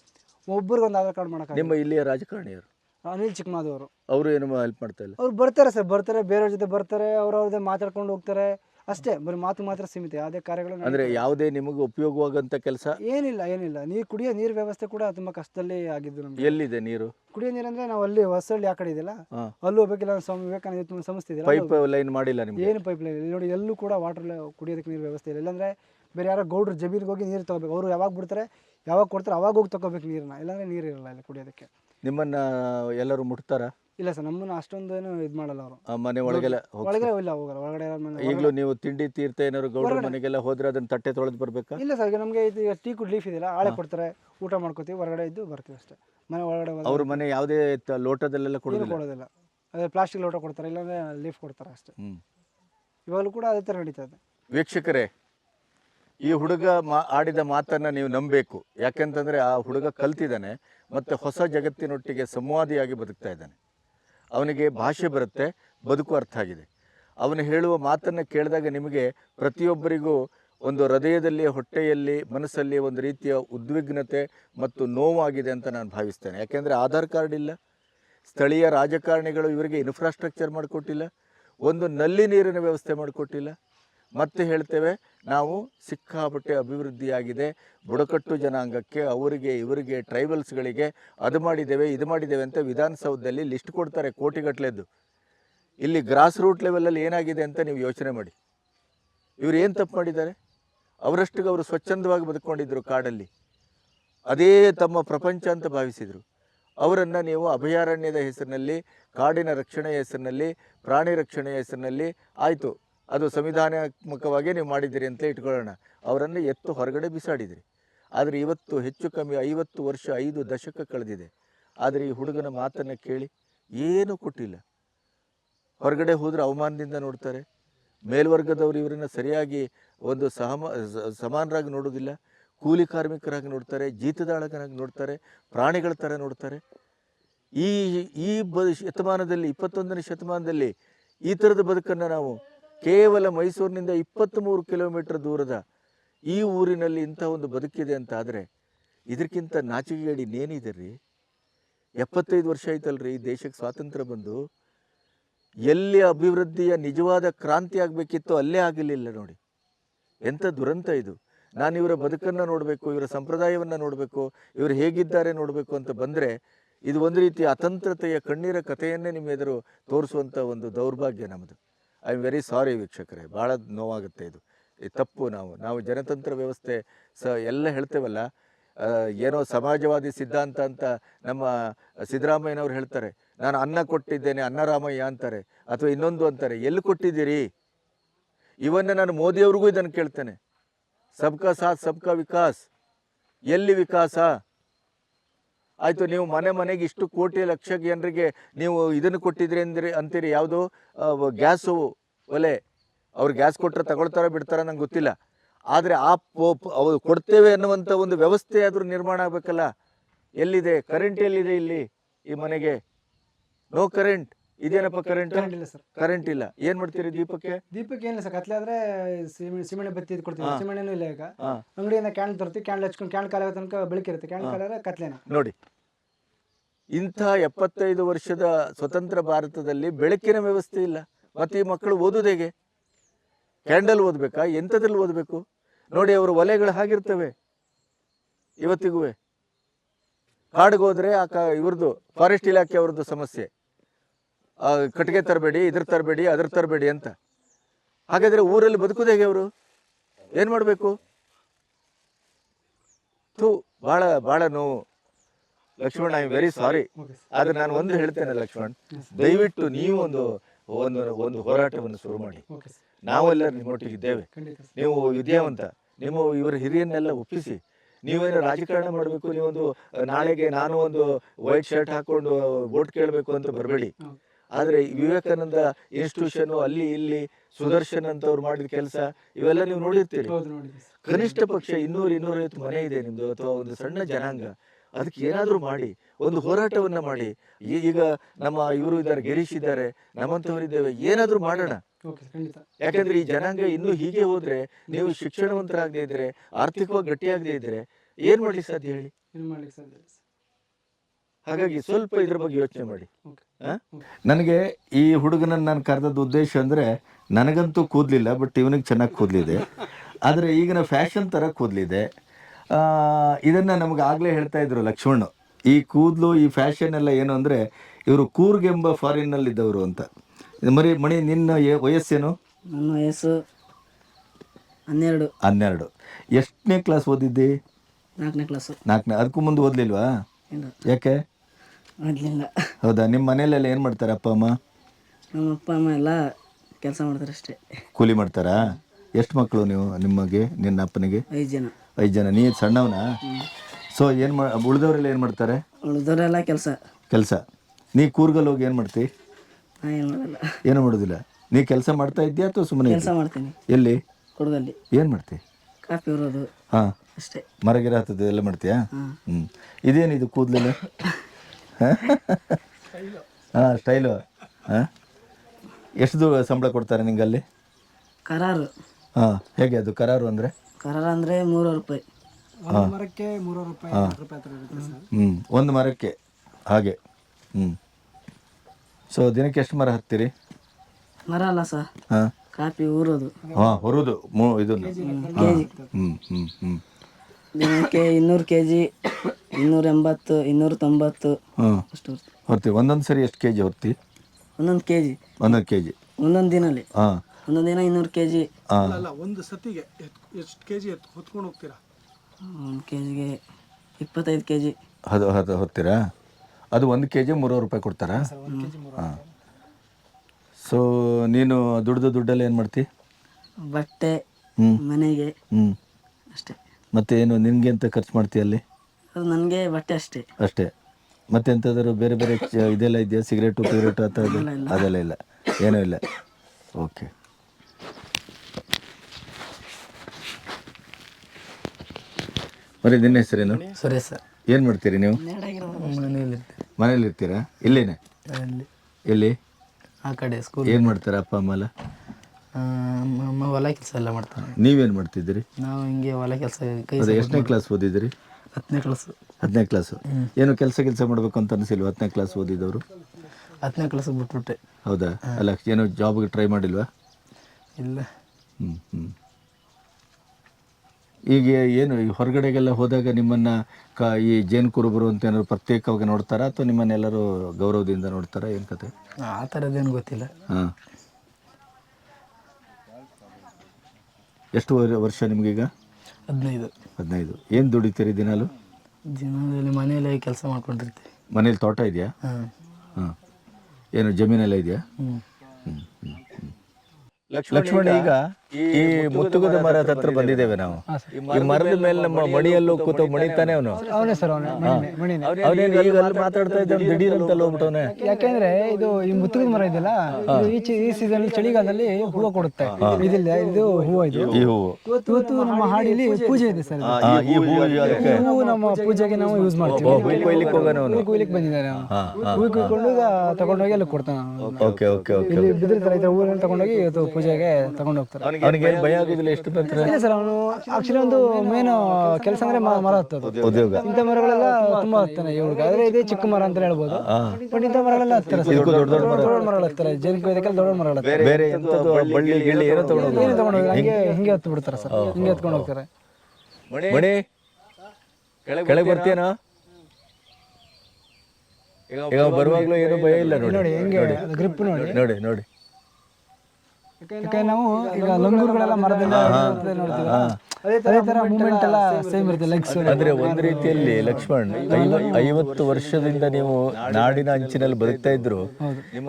ಒಬ್ಬರಿಗೆ ಒಂದು ಆಧಾರ್ ಕಾರ್ಡ್ ಮಾಡೋಕೆ ನಿಮ್ಮ ಇಲ್ಲಿಯ ರಾಜಕಾರಣಿಯರು? ಅನಿಲ್ ಚಿಕ್ಕಮಾದು ಅವರು ಅವರು ಏನು ಹೆಲ್ಪ್ ಮಾಡ್ತಾ ಇಲ್ಲ? ಅವ್ರು ಬರ್ತಾರೆ ಸರ್ ಬರ್ತಾರೆ ಬೇರೆಯವ್ರ ಜೊತೆ ಬರ್ತಾರೆ ಅವ್ರವ್ರದ್ದೇ ಮಾತಾಡ್ಕೊಂಡು ಹೋಗ್ತಾರೆ. ಅಷ್ಟೇ ಬರೀ ಮಾತು ಮಾತ್ರ ಸೀಮಿತ ಯಾವುದೇ ಕಾರ್ಯಗಳು ನಡೀತಾ ಅಂದ್ರೆ. ಯಾವುದೇ ನಿಮಗೆ ಉಪಯೋಗವಾಗಂತ ಕೆಲಸ? ಏನಿಲ್ಲ ಏನಿಲ್ಲ. ನೀರು ಕುಡಿಯೋ ನೀರು ವ್ಯವಸ್ಥೆ ಕೂಡ ತುಂಬಾ ಕಷ್ಟದಲ್ಲಿ ಆಗಿದ್ದು ನಮ್ಗೆ. ಎಲ್ಲಿದೆ ನೀರು? ಕುಡಿಯೋ ನೀರು ಅಂದ್ರೆ ನಾವು ಅಲ್ಲಿ ಹೊಸಳ್ಳಿ ಆ ಕಡೆ ಇದೆಯಲ್ಲ? ಹಾ. ಅಲ್ಲೂ ಹೋಗ್ಬೇಕಿಲ್ಲ ಸ್ವಾಮಿ ವಿವೇಕಾನಂದ ತುಂಬಾ ಸಂಸ್ಥೆ ಇದೆ ಪೈಪ್ ಲೈನ್ ಮಾಡಿಲ್ಲ ನಿಮ್ಗೆ? ಏನು ಪೈಪ್ ಲೈನ್ ಇಲ್ಲಿ. ನೋಡಿ ಎಲ್ಲೂ ಕೂಡ ವಾಟರ್ ಕುಡಿಯೋದಕ್ಕೆ ನೀರು ವ್ಯವಸ್ಥೆ ಇಲ್ಲ. ಇಲ್ಲಾಂದ್ರೆ ಬೇರೆ ಯಾರೋ ಗೌಡ್ರು ಜಮೀನಿಗೆ ಹೋಗಿ ನೀರು ತಗೋಬೇಕು. ಅವರು ಯಾವಾಗ ಬಿಡ್ತಾರೆ ಯಾವಾಗ ಕೊಡ್ತಾರೆ ಅವಾಗ ಹೋಗಿ ತಗೋಬೇಕು ನೀರನ್ನ. ಇಲ್ಲಾಂದ್ರೆ ನೀರು ಇರಲ್ಲ ಇಲ್ಲಿ ಕುಡಿಯೋದಕ್ಕೆ. ನಿಮ್ಮನ್ನ ಎಲ್ಲರೂ ಮುಟ್ತಾರ? ಇಲ್ಲ ಸರ್ ನಮ್ಮನ್ನ ಅಷ್ಟೊಂದೇನು ಇದು ಮಾಡಲ್ಲ ಅವರು. ಆ ಮನೆ ಒಳಗೆಲ್ಲ ಒಳಗೆ ಒಳಗಡೆ ಇಲ್ಲ ಹೋಗಲ್ಲ ಒಳಗಡೆ ಯಾರ್ ಮನೆ- ಈಗಲೂ ನೀವು ತಿಂಡಿ ತೀರ್ಥ ಏನಾದ್ರು ಗೌಡ್ರ ಮನೆಗೆಲ್ಲ ಹೋದ್ರೆ ಅದನ್ನ ತಟ್ಟೆ ತೊಳೆದು ಬರ್ಬೇಕಾ? ಇಲ್ಲ ಸರ್ ಈಗ ನಮಗೆ ಇದು ಟೀ ಕುಡ್ ಲೀಫ್ ಇದೆಯಲ್ಲ ಆಳೆ ಕೊಡ್ತಾರೆ ಊಟ ಮಾಡ್ಕೋತೀವಿ ಹೊರಗಡೆ ಇದ್ದು ಬರ್ತೀವಿ ಅಷ್ಟೇ. ಮನೆ ಒಳಗಡೆ ಹೋದ್ರೆ ಅವ್ರ ಮನೆ ಯಾವುದೇ ತ- ಲೋಟದಲ್ಲೆಲ್ಲ ಏನು ಕೊಡೋದಿಲ್ಲ? ಕೊಡೋದಿಲ್ಲ. ಅದೇ ಪ್ಲಾಸ್ಟಿಕ್ ಲೋಟ ಕೊಡ್ತಾರೆ ಇಲ್ಲಾಂದ್ರೆ ಲೀಫ್ ಕೊಡ್ತಾರೆ ಅಷ್ಟೇ. ಹ್ಮ್. ಇವಾಗಲೂ ಕೂಡ ಅದೇ ಥರ ನಡೀತಾ ಇದೆ. ವೀಕ್ಷಕರೇ ಈ ಹುಡುಗ ಮಾ ಆಡಿದ ಮಾತನ್ನ ನೀವು ನಂಬಬೇಕು. ಯಾಕೆಂತಂದ್ರೆ ಆ ಹುಡುಗ ಕಲ್ತಿದ್ದಾನೆ ಮತ್ತೆ ಹೊಸ ಜಗತ್ತಿನೊಟ್ಟಿಗೆ ಸಂವಾದಿಯಾಗಿ ಬದುಕ್ತಾ ಇದ್ದಾನೆ. ಅವನಿಗೆ ಭಾಷೆ ಬರುತ್ತೆ, ಬದುಕು ಅರ್ಥ ಆಗಿದೆ. ಅವನು ಹೇಳುವ ಮಾತನ್ನು ಕೇಳಿದಾಗ ನಿಮಗೆ ಪ್ರತಿಯೊಬ್ಬರಿಗೂ ಒಂದು ಹೃದಯದಲ್ಲಿ, ಹೊಟ್ಟೆಯಲ್ಲಿ, ಮನಸ್ಸಲ್ಲಿ ಒಂದು ರೀತಿಯ ಉದ್ವಿಗ್ನತೆ ಮತ್ತು ನೋವಾಗಿದೆ ಅಂತ ನಾನು ಭಾವಿಸ್ತೇನೆ. ಯಾಕೆಂದರೆ ಆಧಾರ್ ಕಾರ್ಡ್ ಇಲ್ಲ, ಸ್ಥಳೀಯ ರಾಜಕಾರಣಿಗಳು ಇವರಿಗೆ ಇನ್ಫ್ರಾಸ್ಟ್ರಕ್ಚರ್ ಮಾಡಿಕೊಟ್ಟಿಲ್ಲ, ಒಂದು ನಲ್ಲಿ ನೀರಿನ ವ್ಯವಸ್ಥೆ ಮಾಡಿಕೊಟ್ಟಿಲ್ಲ ಮತ್ತೆ ಹೇಳ್ತೇವೆ, ನಾವು ಸಿಕ್ಕಾಪಟ್ಟೆ ಅಭಿವೃದ್ಧಿಯಾಗಿದೆ. ಬುಡಕಟ್ಟು ಜನಾಂಗಕ್ಕೆ, ಅವರಿಗೆ, ಇವರಿಗೆ, ಟ್ರೈಬಲ್ಸ್ಗಳಿಗೆ ಅದು ಮಾಡಿದ್ದೇವೆ, ಇದು ಮಾಡಿದ್ದೇವೆ ಅಂತ ವಿಧಾನಸೌಧದಲ್ಲಿ ಲಿಸ್ಟ್ ಕೊಡ್ತಾರೆ ಕೋಟಿಗಟ್ಟಲೆದ್ದು ಇಲ್ಲಿ ಗ್ರಾಸ್ ರೂಟ್ ಲೆವೆಲಲ್ಲಿ ಏನಾಗಿದೆ ಅಂತ ನೀವು ಯೋಚನೆ ಮಾಡಿ. ಇವರು ಏನು ತಪ್ಪು ಮಾಡಿದ್ದಾರೆ? ಅವರಷ್ಟಿಗೆ ಅವರು ಸ್ವಚ್ಛಂದವಾಗಿ ಬದುಕೊಂಡಿದ್ದರು ಕಾಡಲ್ಲಿ. ಅದೇ ತಮ್ಮ ಪ್ರಪಂಚ ಅಂತ ಭಾವಿಸಿದರು. ಅವರನ್ನು ನೀವು ಅಭಯಾರಣ್ಯದ ಹೆಸರಿನಲ್ಲಿ, ಕಾಡಿನ ರಕ್ಷಣೆಯ ಹೆಸರಿನಲ್ಲಿ, ಪ್ರಾಣಿ ರಕ್ಷಣೆಯ ಹೆಸರಿನಲ್ಲಿ ಆಯಿತು. ಅದು ಸಂವಿಧಾನಾತ್ಮಕವಾಗಿ ನೀವು ಮಾಡಿದ್ದೀರಿ ಅಂತ ಇಟ್ಕೊಳ್ಳೋಣ. ಅವರನ್ನು ಎತ್ತು ಹೊರಗಡೆ ಬಿಸಾಡಿದಿರಿ. ಆದರೆ ಇವತ್ತು ಹೆಚ್ಚು ಕಮ್ಮಿ ಐವತ್ತು ವರ್ಷ, ಐದು ದಶಕ ಕಳೆದಿದೆ. ಆದರೆ ಈ ಹುಡುಗನ ಮಾತನ್ನು ಕೇಳಿ ಏನೂ ಕೊಟ್ಟಿಲ್ಲ. ಹೊರಗಡೆ ಹೋದರೆ ಅವಮಾನದಿಂದ ನೋಡ್ತಾರೆ. ಮೇಲ್ವರ್ಗದವರು ಇವರನ್ನು ಸರಿಯಾಗಿ ಒಂದು ಸಹಮ, ಸಮಾನರಾಗಿ ನೋಡೋದಿಲ್ಲ ಕೂಲಿ ಕಾರ್ಮಿಕರಾಗಿ ನೋಡ್ತಾರೆ, ಜೀತದಾಳಕನಾಗಿ ನೋಡ್ತಾರೆ, ಪ್ರಾಣಿಗಳ ಥರ ನೋಡ್ತಾರೆ. ಈ ಈ ಬ ಶತಮಾನದಲ್ಲಿ, ಇಪ್ಪತ್ತೊಂದನೇ ಶತಮಾನದಲ್ಲಿ ಈ ಥರದ ಬದುಕನ್ನು ನಾವು ಕೇವಲ ಮೈಸೂರಿನಿಂದ ಇಪ್ಪತ್ತ್ಮೂರು ಕಿಲೋಮೀಟರ್ ದೂರದ ಈ ಊರಿನಲ್ಲಿ ಇಂಥ ಒಂದು ಬದುಕಿದೆ ಅಂತ ಆದರೆ ಇದಕ್ಕಿಂತ ನಾಚಿಕೆಗೇಡಿ ಇನ್ನೇನಿದೆ ರೀ ಎಪ್ಪತ್ತೈದು ವರ್ಷ ಆಯ್ತಲ್ರಿ ಈ ದೇಶಕ್ಕೆ ಸ್ವಾತಂತ್ರ್ಯ ಬಂದು. ಎಲ್ಲಿ ಅಭಿವೃದ್ಧಿಯ ನಿಜವಾದ ಕ್ರಾಂತಿ ಆಗಬೇಕಿತ್ತು ಅಲ್ಲೇ ಆಗಲಿಲ್ಲ ನೋಡಿ. ಎಂಥ ದುರಂತ ಇದು. ನಾನು ಇವರ ಬದುಕನ್ನು ನೋಡಬೇಕು, ಇವರ ಸಂಪ್ರದಾಯವನ್ನು ನೋಡಬೇಕು, ಇವರು ಹೇಗಿದ್ದಾರೆ ನೋಡಬೇಕು ಅಂತ ಬಂದರೆ ಇದು ಒಂದು ರೀತಿ ಅತಂತ್ರತೆಯ ಕಣ್ಣೀರ ಕಥೆಯನ್ನೇ ನಿಮ್ಮ ಎದುರು ತೋರಿಸುವಂಥ ಒಂದು ದೌರ್ಭಾಗ್ಯ ನಮ್ಮದು ಐ ಆಮ್ ವೆರಿ ಸಾರಿ ವೀಕ್ಷಕರೇ. ಭಾಳ ನೋವಾಗುತ್ತೆ ಇದು. ಈ ತಪ್ಪು ನಾವು. ನಾವು ಜನತಂತ್ರ ವ್ಯವಸ್ಥೆ ಸ ಎಲ್ಲ ಹೇಳ್ತೇವಲ್ಲ. ಏನೋ ಸಮಾಜವಾದಿ ಸಿದ್ಧಾಂತ ಅಂತ ನಮ್ಮ ಸಿದ್ದರಾಮಯ್ಯನವ್ರು ಹೇಳ್ತಾರೆ. ನಾನು ಅನ್ನ ಕೊಟ್ಟಿದ್ದೇನೆ ಅನ್ನರಾಮಯ್ಯ ಅಂತಾರೆ. ಅಥವಾ ಇನ್ನೊಂದು ಅಂತಾರೆ. ಎಲ್ಲಿ ಕೊಟ್ಟಿದ್ದೀರಿ? ಇವನ್ನ ನಾನು ಮೋದಿಯವ್ರಿಗೂ ಇದನ್ನು ಕೇಳ್ತೇನೆ. ಸಬ್ಕಾ ಸಾಥ್, ಸಬ್ಕಾ ವಿಕಾಸ್. ಎಲ್ಲಿ ವಿಕಾಸ? ಆಯಿತು, ನೀವು ಮನೆ ಮನೆಗೆ ಇಷ್ಟು ಕೋಟಿ ಲಕ್ಷ ಜನರಿಗೆ ನೀವು ಇದನ್ನು ಕೊಟ್ಟಿದ್ರಿ ಅಂದ್ರೆ, ಅಂತೀರಿ, ಯಾವುದು? ಗ್ಯಾಸು ಒಲೆ. ಅವ್ರು ಗ್ಯಾಸ್ ಕೊಟ್ಟರೆ ತಗೊಳ್ತಾರ ಬಿಡ್ತಾರ ನಂಗೆ ಗೊತ್ತಿಲ್ಲ. ಆದರೆ ಆ ಅವ್ರು ಕೊಡ್ತೇವೆ ಅನ್ನುವಂಥ ಒಂದು ವ್ಯವಸ್ಥೆ ಆದರೂ ನಿರ್ಮಾಣ ಆಗಬೇಕಲ್ಲ? ಎಲ್ಲಿದೆ? ಕರೆಂಟ್ ಎಲ್ಲಿದೆ ಇಲ್ಲಿ ಈ ಮನೆಗೆ? ನೋ ಕರೆಂಟ್ ಇದೇನಪ್ಪ ಕರೆಂಟ್ ಕರೆಂಟ್ ಇಲ್ಲ ಸರ್. ಕರೆಂಟ್ ಇಲ್ಲ. ಏನ್ ಮಾಡ್ತೀರಿ ದೀಪಕ್ಕೆ ದೀಪಕ್ಕೆ? ಏನಿಲ್ಲ ಸರ್. ಕತ್ಲೆ ಆದ್ರೆ ಸಿಮೆ ಬತ್ತಿ ಇದು ಕೊಡ್ತೀವಿ. ಸೀಮೆಣ್ಣೆನೂ ಇಲ್ಲ ಈಗ. ಹಾ. ಅಂಗಡಿಯಿಂದ ಕ್ಯಾಂಡ್ ತರ್ತೀವಿ. ಕ್ಯಾಂಡ್ ಹಚ್ಕೊಂಡು ಕ್ಯಾಂಡ್ ಕಾಲ ತನಕ ಬೆಳಕಿರುತ್ತೆ ಕ್ಯಾಂಡ್ ಕಾಲ ಕತ್ಲೆನ? ನೋಡಿ. ಇಂಥ ಎಪ್ಪತ್ತೈದು ವರ್ಷದ ಸ್ವತಂತ್ರ ಭಾರತದಲ್ಲಿ ಬೆಳಕಿನ ವ್ಯವಸ್ಥೆ ಇಲ್ಲ. ಮತ್ತೆ ಈ ಮಕ್ಕಳು ಓದೋದು ಹೇಗೆ? ಕ್ಯಾಂಡಲ್ ಓದ್ಬೇಕಾ? ಎಂಥದ್ರಲ್ಲಿ ಓದಬೇಕು? ನೋಡಿ ಅವರು ಒಲೆಗಳು ಹಾಗಿರ್ತವೆ. ಇವತ್ತಿಗೂ. ಕಾಡಿಗೆ ಹೋದ್ರೆ ಆ ಕ ಇವ್ರದ್ದು ಫಾರೆಸ್ಟ್ ಇಲಾಖೆ ಅವ್ರದ್ದು ಸಮಸ್ಯೆ. ಕಟ್ಟಿಗೆ ತರಬೇಡಿ, ಇದ್ರ ತರಬೇಡಿ, ಅದ್ರ ತರಬೇಡಿ ಅಂತ. ಹಾಗಾದ್ರೆ ಊರಲ್ಲಿ ಬದುಕುದು ಹೇಗೆ ಅವರು? ಏನು ಮಾಡಬೇಕು? ಥೂ ಭಾಳ ಭಾಳ ನೋವು. ಲಕ್ಷ್ಮಣ್ ಐ ವೆರಿ ಸಾರಿ ಆದ್ರೆ ನಾನು ಒಂದು ಹೇಳ್ತೇನೆ ಲಕ್ಷ್ಮಣ್, ದಯವಿಟ್ಟು ನೀವು ಒಂದು ಒಂದು ಹೋರಾಟವನ್ನು ಶುರು ಮಾಡಿ. ನಾವೆಲ್ಲ ನಿಮ್ಮೊಟ್ಟಿಗೆ ಇದ್ದೇವೆ. ನೀವು ವಿದ್ಯಾವಂತ, ನಿಮ್ಮ ಇವರ ಹಿರಿಯನ್ನೆಲ್ಲ ಒಪ್ಪಿಸಿ, ನೀವೇನು ರಾಜಕಾರಣ ಮಾಡಬೇಕು, ನೀವೊಂದು, ನಾಳೆಗೆ ನಾನು ಒಂದು ವೈಟ್ ಶರ್ಟ್ ಹಾಕೊಂಡು ವೋಟ್ ಕೇಳಬೇಕು ಅಂತ ಬರಬೇಡಿ. ಆದರೆ ವಿವೇಕಾನಂದ ಇನ್ಸ್ಟಿಟ್ಯೂಷನ್ ಅಲ್ಲಿ ಇಲ್ಲಿ ಸುದರ್ಶನ್ ಅಂತವ್ರು ಮಾಡಿದ ಕೆಲಸ ಇವೆಲ್ಲ ನೀವು ನೋಡಿರ್ತೀರಿ. ಕನಿಷ್ಠ ಪಕ್ಷ ಇನ್ನೂರು ಇನ್ನೂರೈವತ್ತು ಮನೆ ಇದೆ ನಿಮ್ದು ಅಥವಾ ಒಂದು ಸಣ್ಣ ಜನಾಂಗ. ಅದಕ್ಕೆ ಏನಾದರೂ ಮಾಡಿ ಒಂದು ಹೋರಾಟವನ್ನ ಮಾಡಿ. ಈಗ ನಮ್ಮ ಇವರು ಇದ್ದಾರೆ ಗಿರೀಶ್ ಇದ್ದಾರೆ ನಮ್ಮಂಥವರಿದ್ದೇವೆ ಏನಾದರೂ ಮಾಡೋಣ. ಯಾಕಂದ್ರೆ ಈ ಜನಾಂಗ ಇನ್ನೂ ಹೀಗೆ ಹೋದ್ರೆ ನೀವು ಶಿಕ್ಷಣವಂತರಾಗದೇ ಇದ್ರೆ ಆರ್ಥಿಕವಾಗಿ ಗಟ್ಟಿಯಾಗದೇ ಇದ್ರೆ ಏನ್ ಮಾಡ್ಲಿಕ್ಕೆ ಸಾಧ್ಯ ಹೇಳಿ? ಹಾಗಾಗಿ ಸ್ವಲ್ಪ ಇದ್ರ ಬಗ್ಗೆ ಯೋಚನೆ ಮಾಡಿ. ನನಗೆ ಈ ಹುಡುಗನನ್ನು ನಾನು ಕರೆದದ್ದು ಉದ್ದೇಶ ಅಂದರೆ ನನಗಂತೂ ಕೂದಲಿಲ್ಲ ಬಟ್ ಇವನಿಗೆ ಚೆನ್ನಾಗಿ ಕೂದಲಿದೆ. ಆದರೆ ಈಗಿನ ಫ್ಯಾಷನ್ ಥರ ಕೂದಲಿದೆ. ಇದನ್ನು ನಮಗೆ ಆಗಲೇ ಹೇಳ್ತಾ ಇದ್ರು ಲಕ್ಷ್ಮಣ್. ಈ ಕೂದಲು ಈ ಫ್ಯಾಷನ್ ಎಲ್ಲ ಏನು ಅಂದರೆ ಇವರು ಕೂರ್ಗೆಂಬ ಫಾರಿನ್ನಲ್ಲಿದ್ದವರು ಅಂತ. ಇದು ಮರಿ ಮಣಿ ನಿನ್ನ ಎ- ವಯಸ್ಸೇನು? ನನ್ನ ವಯಸ್ಸು ಹನ್ನೆರಡು. ಹನ್ನೆರಡು. ಎಷ್ಟನೇ ಕ್ಲಾಸ್ ಓದಿದ್ದಿ? ನಾಲ್ಕನೇ ಕ್ಲಾಸ್ ನಾಲ್ಕನೇ ಅದಕ್ಕೂ ಮುಂದೆ ಓದಲಿಲ್ವಾ? ಇಲ್ಲ. ಯಾಕೆ? ಓದಲಿಲ್ಲ ಹೌದಾ? ನಿಮ್ಮ ಮನೇಲೆಲ್ಲ ಏನು ಮಾಡ್ತಾರೆ ಅಪ್ಪ ಅಮ್ಮ? ನಮ್ಮ ಅಪ್ಪ ಅಮ್ಮ ಎಲ್ಲ ಕೆಲಸ ಮಾಡ್ತಾರೆ ಅಷ್ಟೇ. ಕೂಲಿ ಮಾಡ್ತಾರಾ? ಎಷ್ಟು ಮಕ್ಕಳು ನೀವು ನಿಮಗೆ ನಿನ್ನ ಅಪ್ಪನಿಗೆ? ಐದು ಜನ. ಐದು ಜನ. ನೀ ಸಣ್ಣವನಾ? ಸೊ ಏನು ಮಾ ಉಳಿದವರೆಲ್ಲ ಏನು ಮಾಡ್ತಾರೆ? ಉಳಿದವರೆಲ್ಲ ಕೆಲಸ. ಕೆಲಸ. ನೀ ಕೂರ್ಗಲ್ಲಿ ಹೋಗಿ ಏನು ಮಾಡ್ತಿ? ನಾನು ಏನು ಮಾಡಲ್ಲ ಏನು ಮಾಡೋದಿಲ್ಲ? ನೀ ಕೆಲಸ ಮಾಡ್ತಾ ಇದ್ದೀಯಾ ಅಥವಾ ಸುಮ್ಮನೆ ಕೆಲಸ ಮಾಡ್ತೀನಿ. ಎಲ್ಲಿ? ಕೊಡಗಲ್ಲಿ. ಏನು ಮಾಡ್ತಿ? ಕಾಫಿ ಉರೋದು ಹಾಂ. ಅಷ್ಟೇ. ಮರಗಿರ ಹತ್ತದ ಎಲ್ಲ ಮಾಡ್ತೀಯಾ? ಹ್ಞೂ ಇದೇನಿದು ಕೂದಲಿಲ್ಲ? ಹಾಂ? ಸ್ಟೈಲು. ಹಾಂ? ಎಷ್ಟು ದೂ- ಸಂಬಳ ಕೊಡ್ತಾರೆ ನಿಂಗೆ ಅಲ್ಲಿ ಕರಾರು. ಹಾಂ ಹೇಗೆ ಅದು ಕರಾರು ಅಂದರೆ? ಕರಾರು ಅಂದರೆ ಮೂರು ರೂಪಾಯಿ. ಒಂದು ಮರಕ್ಕೆ ಮೂರು ರೂಪಾಯಿ ನಾಲ್ಕು ರೂಪಾಯಿ ಇರುತ್ತೆ ಸರ್. ಹ್ಞೂ ಒಂದು ಮರಕ್ಕೆ ಹಾಗೆ. ಹ್ಞೂ ಸೊ ದಿನಕ್ಕೆ ಎಷ್ಟು ಮರ ಹತ್ತೀರಿ? ಮರ ಅಲ್ಲ ಸರ್. ಹಾಂ. ಕಾಫಿ ಊರೋದು. ಹಾಂ ಹೊರೋದು ಮೂ ಇದನ್ನು. ಕೆ ಜಿ ಹ್ಞೂ ಹ್ಞೂ ಹ್ಞೂ ದಿನಕ್ಕೆ ಇನ್ನೂರು ಕೆ ಜಿ ಇನ್ನೂರ ಎಂಬತ್ತು ಇನ್ನೂರ ತೊಂಬತ್ತು ಹ್ಞೂ ಅಷ್ಟು ಹೊರ್ತಿ. ಒಂದೊಂದು ಸರಿ ಎಷ್ಟು ಕೆ ಜಿ ಹೊರ್ತಿ? ಒಂದೊಂದು ಕೆ ಜಿ ಒಂದೊಂದು ಕೆ ಜಿ ಒಂದೊಂದು ದಿನಲ್ಲಿ. ಹಾಂ. ಒಂದೊಂದು ದಿನ ಇನ್ನೂರು ಕೆ ಜಿ ಹಾಂ. ಅಲ್ಲ ಒಂದು ಸತಿಗೆ ಎಷ್ಟು ಕೆ ಜಿ ಹೊತ್ಕೊಂಡು ಹೋಗ್ತೀರಾ? ಒಂದು ಕೆ ಜಿಗೆ ಇಪ್ಪತ್ತೈದು ಕೆ ಜಿ ಅದು ಅದು ಹೊರ್ತೀರಾ ಅದು ಒಂದು ಕೆ ಜಿ ಮೂರುವರೆ ರೂಪಾಯಿ ಕೊಡ್ತಾರಾ? ಹಾಂ. ಸೊ ನೀನು ದುಡ್ದು ದುಡ್ಡಲ್ಲಿ ಏನು ಮಾಡ್ತಿ? ಬಟ್ಟೆ ಹ್ಞೂ ಮನೆಗೆ. ಹ್ಞೂ ಅಷ್ಟೇ. ಮತ್ತೆ ಏನು ನಿನಗೆ ಅಂತ ಖರ್ಚು ಮಾಡ್ತೀಯ ಅಲ್ಲಿ? ಅದು ನನಗೆ ಬಟ್ಟೆ ಅಷ್ಟೇ. ಅಷ್ಟೇ. ಮತ್ತೆ ಎಂಥಾದರೂ ಬೇರೆ ಬೇರೆ ಚ- ಇದೆಲ್ಲ ಇದೆಯಾ? ಸಿಗರೇಟು ಪಿಗರೇಟು ಆ ಥರದ್ದು ಅದೆಲ್ಲ ಇಲ್ಲ. ಏನೂ ಇಲ್ಲ. ಓಕೆ ಬರೀ ನಿನ್ನ ಹೆಸರೇನು? ಸರಿ ಸರ್ ಏನು ಮಾಡ್ತೀರಿ ನೀವು? ಮನೆಯಲ್ಲಿ ಮನೇಲಿ ಇರ್ತೀರಾ? ಇಲ್ಲೇನೆ? ಅಲ್ಲಿ ಎಲ್ಲಿ? ಆ ಕಡೆ ಸ್ಕೂಲ್ ಏನು ಮಾಡ್ತಾರೆ ಅಪ್ಪ ಅಮ್ಮ ಎಲ್ಲ? ಅಮ್ಮ ಹೊಲ ಕೆಲಸ ಎಲ್ಲ ಮಾಡ್ತಾರೆ. ನೀವೇನು ಮಾಡ್ತಿದ್ದೀರಿ? ನಾವು ಹಿಂಗೆ ಹೊಲ ಕೆಲಸ ಕೈ ಅದು ಎಷ್ಟನೇ ಕ್ಲಾಸ್ ಓದಿದ್ದೀರಿ? ಹತ್ತನೇ ಕ್ಲಾಸು ಹತ್ತನೇ ಕ್ಲಾಸು ಏನು ಕೆಲಸ ಕೆಲಸ ಮಾಡಬೇಕು ಅಂತ ಅನಿಸಿಲ್ವ? ಹತ್ತನೇ ಕ್ಲಾಸ್ ಓದಿದವರು? ಹತ್ತನೇ ಕ್ಲಾಸ್ ಬಿಟ್ಬಿಟ್ಟೆ. ಹೌದಾ? ಅಲ್ಲ ಏನು ಜಾಬ್ಗೆ ಟ್ರೈ ಮಾಡಿಲ್ವಾ? ಇಲ್ಲ. ಹ್ಞೂ ಹ್ಞೂ ಈಗ ಏನು ಈ ಹೊರಗಡೆಗೆಲ್ಲ ಹೋದಾಗ ನಿಮ್ಮನ್ನು ಕ ಈ ಜೇನು ಕುರುಬರು ಅಂತ ಏನಾದ್ರು ಪ್ರತ್ಯೇಕವಾಗಿ ನೋಡ್ತಾರಾ? ಅಥವಾ ನಿಮ್ಮನ್ನೆಲ್ಲರೂ ಗೌರವದಿಂದ ನೋಡ್ತಾರಾ? ಏನು ಕತೆ? ಆ ಥರದ್ದೇನು ಗೊತ್ತಿಲ್ಲ. ಹಾಂ. ಎಷ್ಟು ವರ್- ವರ್ಷ ನಿಮಗೀಗ? ಹದಿನೈದು. ಹದಿನೈದು. ಏನು ದುಡಿತೀರಿ ದಿನಾಲು? ದಿನದಲ್ಲಿ ಮನೆಯಲ್ಲೇ ಕೆಲಸ ಮಾಡ್ಕೊಂಡಿರ್ತೀವಿ. ಮನೇಲಿ ತೋಟ ಇದೆಯಾ? ಹಾಂ. ಹಾಂ. ಏನು ಜಮೀನೆಲ್ಲ ಇದೆಯಾ? ಹ್ಞೂ ಲಕ್ಷ್ಮಣ ಈಗ ಈ ಮುತ್ತುಗದ ಮರ ಹತ್ರ ಬಂದಿದ್ದೇವೆ ನಾವು. ಈ ಮರದ ಮೇಲೆ ನಮ್ಮ ಮಣಿಯಲ್ಲೂ ಕೂತ ಮಣಿತಾನೆ ಅವನು. ಅವನೇ. ಸರ್ ಅವನೇ ಮಣಿನೇ ಅವನೇನು ಈಗ ಅಲ್ಲಿ ಮಾತಾಡ್ತಾ ಇದ್ದಾನೆ ದಿಢೀರ್ ಅಂತ ಹೋಗ್ಬಿಟ್ಟವನೆ. ಯಾಕೆಂದ್ರೆ ಇದು ಈ ಮುತ್ತುಗದ ಮರ ಇದೆಯಲ್ಲ ಇದು ಈ ಚಿ- ಈ ಸೀಸನ್ ಚಳಿಗಾಲದಲ್ಲಿ ಹೂವು ಕೊಡುತ್ತೆ. ಇದಿಲ್ಲ ಇದು ಹೂವು ಇದು. ಈ ಹೂವು. ಇವತ್ತು ನಮ್ಮ ಹಾಡಿಲಿ ಪೂಜೆ ಇದೆ ಸರ್ ಈ ಹೂವು ಹೂವು ನಮ್ಮ ಪೂಜೆಗೆ ನಾವು ಯೂಸ್ ಮಾಡ್ತೀವಿ. ಹೂ ಕೊಯ್ಲಿಕ್ಕೆ ಹೋಗೋಣ ಅವನು. ಹೂ ಕೊಯ್ಲಿಕ್ಕೆ ಬಂದಿದ್ದಾರೆ ಅವನು. ಹೂ ಕೊಯ್ಕೊಂಡು ತಗೊಂಡೋಗಿ ಅಲ್ಲಿ ಕೊಡ್ತಾನೆ. ಓಕೆ ಓಕೆ ಓಕೆ ಇಲ್ಲಿ ಬಿದಿರ್ತಾರೆ ಈ ಹೂವನ್ನ ತಗೊಂಡೋಗಿ ಇವತ್ತು ಪೂಜೆಗೆ ತಗೊಂಡು ಹೋಗ್ತಾರೆ ಅವನಿಗೆ ಏನು ಭಯ ಆಗೋದಿಲ್ಲ ಎಷ್ಟು ಮಾತ್ರ ಇಲ್ಲ ಸರ್ ಅವನು ಆಕ್ಚುಲಿ ಒಂದು ಮೇನ್ ಕೆಲಸ ಅಂದ್ರೆ ಮ- ಮರ ಹತ್ತೋದು. ಉದ್ಯೋಗ. ಇಂಥ ಮರಗಳೆಲ್ಲ ತುಂಬಾ ಹತ್ತಾನೆ ಇವ್ರಿಗೆ ಆದ್ರೆ ಇದೇ ಚಿಕ್ಕ ಮರ ಅಂತ ಹೇಳ್ಬೋದು. ಬಟ್ ಇಂಥ ಮರಗಳೆಲ್ಲ ಹತ್ತಾರೆ ಸರ್. ಇದಕ್ಕೂ ದೊಡ್ಡ ದೊಡ್ಡ ಮರ. ದೊಡ್ಡ ಮರಗಳು ಹತ್ತಾರೆ. ಜೇನು ಕೊಯ್ದಕ್ಕೆಲ್ಲ ದೊಡ್ಡ ಮರಗಳು ಹತ್ತಾರೆ. ಬೇರೆ ಎಂಥದ್ದು ಬಳ್ಳಿ ಗಿಳ್ಳಿ ಏನೋ ತಗೊಂಡು ಏನು ತಗೊಂಡು ಹೋಗಿ ಹಂಗೆ ಹಿಂಗೆ ಹತ್ತು ಬಿಡ್ತಾರೆ ಸರ್. ಹಿಂಗೆ ಹತ್ಕೊಂಡು ಹೋಗ್ತಾರೆ. ಮಣಿ ಕೆಳಗೆ ಬರ್ತೀಯನಾ? ಈಗ ಬರುವಾಗ್ಲೂ ಏನು ಭಯ ಇಲ್ಲ ನೋಡಿ ನೋಡಿ. ಹೆಂಗೆ ಗ್ರಿಪ್ ನೋಡಿ. ನೋಡಿ ನೋಡಿ. ಯಾಕೆ ನಾವು ಈಗ ಲಂಗೂರುಗಳೆಲ್ಲ ಮರದಿಂದ ನೋಡ್ತೀವಿ ಅದೇ ತರ ಮೂಮೆಂಟ್ ಎಲ್ಲ ಸೇಮ್ ಇರುತ್ತೆ ಲೆಗ್ಸ್ ಅಂದ್ರೆ ಒಂದ್ ರೀತಿಯಲ್ಲಿ ಲಕ್ಷ್ಮಣ್ ಐವ- ಐವತ್ತು ವರ್ಷದಿಂದ ನೀವು ನಾಡಿನ ಅಂಚಿನಲ್ಲಿ ಬದುಕ್ತಾ ಇದ್ರು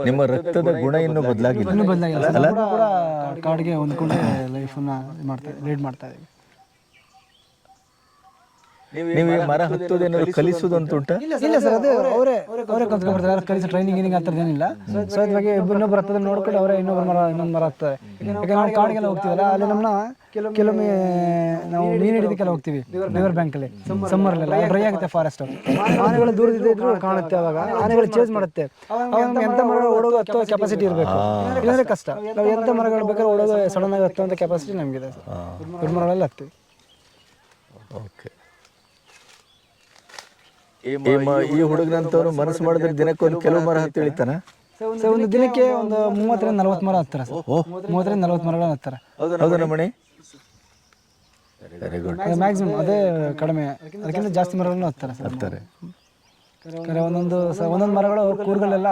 ನಿಮ್ಮ ರಕ್ತದ ಗುಣ ಇನ್ನೂ ಬದಲಾಗಿಲ್ಲ. ಕಾಡಿಗೆ ಹೊಂದ್ಕೊಂಡೆ ಲೈಫನ್ನ ಮಾಡ್ತಾ ಲೀಡ್ ಮಾಡ್ತಾ ಇದೀವಿ ನೀವು ಈ ಮರ ಹತ್ತೋದೇನಾದ್ರು ಕಲಿಸೋದು ಅಂತ ಉಂಟಾ ಇಲ್ಲ ಸರ್ ಅದು ಅವರೇ ಅವರೇ ಕಲ್ತ್ಕೊಂಡ್ಬಿಡ್ತಾರೆ ಯಾರು ಕಲಿಸಿ ಟ್ರೈನಿಂಗ್ ಏನಿಂಗ್ ಆ ಥರದ್ದು ಏನಿಲ್ಲ. ಸೊ ಅದ್ರ ಬಗ್ಗೆ ಇನ್ನೊಬ್ರು ಹತ್ತದ ನೋಡ್ಕೊಂಡು ಅವರೇ ಇನ್ನೊಬ್ರು ಮರ ಇನ್ನೊಂದು ಮರ ಹತ್ತಾರೆ ಯಾಕಂದ್ರೆ ನಾವು ಕಾಡಿಗೆಲ್ಲ ಹೋಗ್ತೀವಲ್ಲ ಅಲ್ಲಿ ನಮ್ಮನ್ನ ಕೆಲವೊಮ್ಮೆ ನಾವು ಮೀನು ಹಿಡಿದಕ್ಕೆಲ್ಲ ಹೋಗ್ತೀವಿ. ರಿವರ್ ಬ್ಯಾಂಕಲ್ಲಿ ಸಮ್ಮರ್ಲೆಲ್ಲ ಡ್ರೈ ಆಗುತ್ತೆ ಫಾರೆಸ್ಟ್ ಆನೆಗಳು ದೂರದಿಂದ ಇದ್ರು ಕಾಣುತ್ತೆ ಅವಾಗ. ಆನೆಗಳು ಚೇಂಜ್ ಮಾಡುತ್ತೆ. ಅವಾಗ ನಮ್ಗೆ ಎಂಥ ಮರಗಳು ಓಡೋದು ಹತ್ತೋ ಕೆಪಾಸಿಟಿ ಇರಬೇಕು? ಇಲ್ಲಾಂದ್ರೆ ಕಷ್ಟ. ನಾವು ಎಂಥ ಮರಗಳು ಬೇಕಾದ್ರೆ ಓಡೋದು ಸಡನ್ ಆಗಿ ಹತ್ತುವಂಥ ಕೆಪಾಸಿಟಿ ನಮಗಿದೆ. ಗುಡ್ ಮರಗಳೆಲ್ಲ ಹತ್ತೀವಿ. ಓಕೆ ಈ ಹುಡುಗನಂತವ್ರು ಮನಸ್ಸು ಮಾಡಿದ್ರೆ ದಿನಕ್ಕೆ ಒಂದು ಕೆಲವು ಮರ ಹತ್ತಿ ಇಳಿತಾನ ಒಂದು ದಿನಕ್ಕೆ ಒಂದು ಮೂವತ್ತರಿಂದ ನಲವತ್ತು ಮರ ಹತ್ತಾರ ಸರ್. ಮೂವತ್ತರಿಂದ ನಲವತ್ತು ಮರಗಳ ಹತ್ತಾರ. ಹೌದಾ ವೆರಿ ಗುಡ್ ಮ್ಯಾಕ್ಸಿಮಮ್ ಅದೇ ಕಡಿಮೆ. ಅದಕ್ಕಿಂತ ಜಾಸ್ತಿ ಮರಗಳನ್ನು ಹತ್ತಾರ ಸರ್. ಹತ್ತಾರೆ. ಒಂದೊಂದು ಸ- ಒಂದೊಂದು ಮರಗಳು ಕೂರ್ಗಳೆಲ್ಲ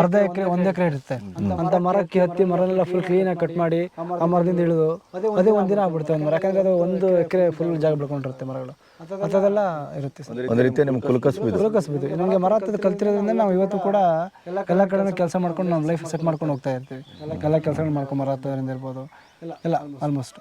ಅರ್ಧ ಎಕರೆ ಒಂದ್ ಎಕರೆ ಇರುತ್ತೆ. ಅಂತ ಮರಕ್ಕೆ ಹತ್ತಿ ಮರನೆಲ್ಲ ಫುಲ್ ಕ್ಲೀನ್ ಆಗಿ ಕಟ್ ಮಾಡಿ ಆ ಮರದಿಂದ ಇಳಿದು ಅದೇ ಒಂದಿನ ಆಗ್ಬಿಡುತ್ತೆ ಒಂದು ಮರ. ಯಾಕಂದ್ರೆ ಅದು ಒಂದು ಎಕರೆ ಫುಲ್ ಜಾಗ ಬಿಡ್ಕೊಂಡಿರುತ್ತೆ ಮರಗಳು. ಅಂಥದ್ದೆಲ್ಲ ಇರುತ್ತೆ ಒಂದು ರೀತಿ ನಿಮ್ಗೆ ಕುಲಕಸ್ಬು ಇದು ಕಸ್ಬಿದ್ದು ನಮಗೆ ಮರ ಹತ್ತದ ಕಲ್ತಿರೋದ್ರಿಂದ ನಾವು ಇವತ್ತು ಕೂಡ ಎಲ್ಲ ಕಡೆ ಕೆಲಸ ಮಾಡ್ಕೊಂಡು ನಮ್ಮ ಲೈಫ್ ಸೆಟ್ ಮಾಡ್ಕೊಂಡು ಹೋಗ್ತಾ ಇರ್ತೀವಿ. ಎಲ್ಲ ಕೆಲಸಗಳು ಮಾಡ್ಕೊಂಡು ಮರ ಹತ್ತೋದ್ರಿಂದ ಇರ್ಬೋದು. ಎಲ್ಲ ಆಲ್ಮೋಸ್ಟ್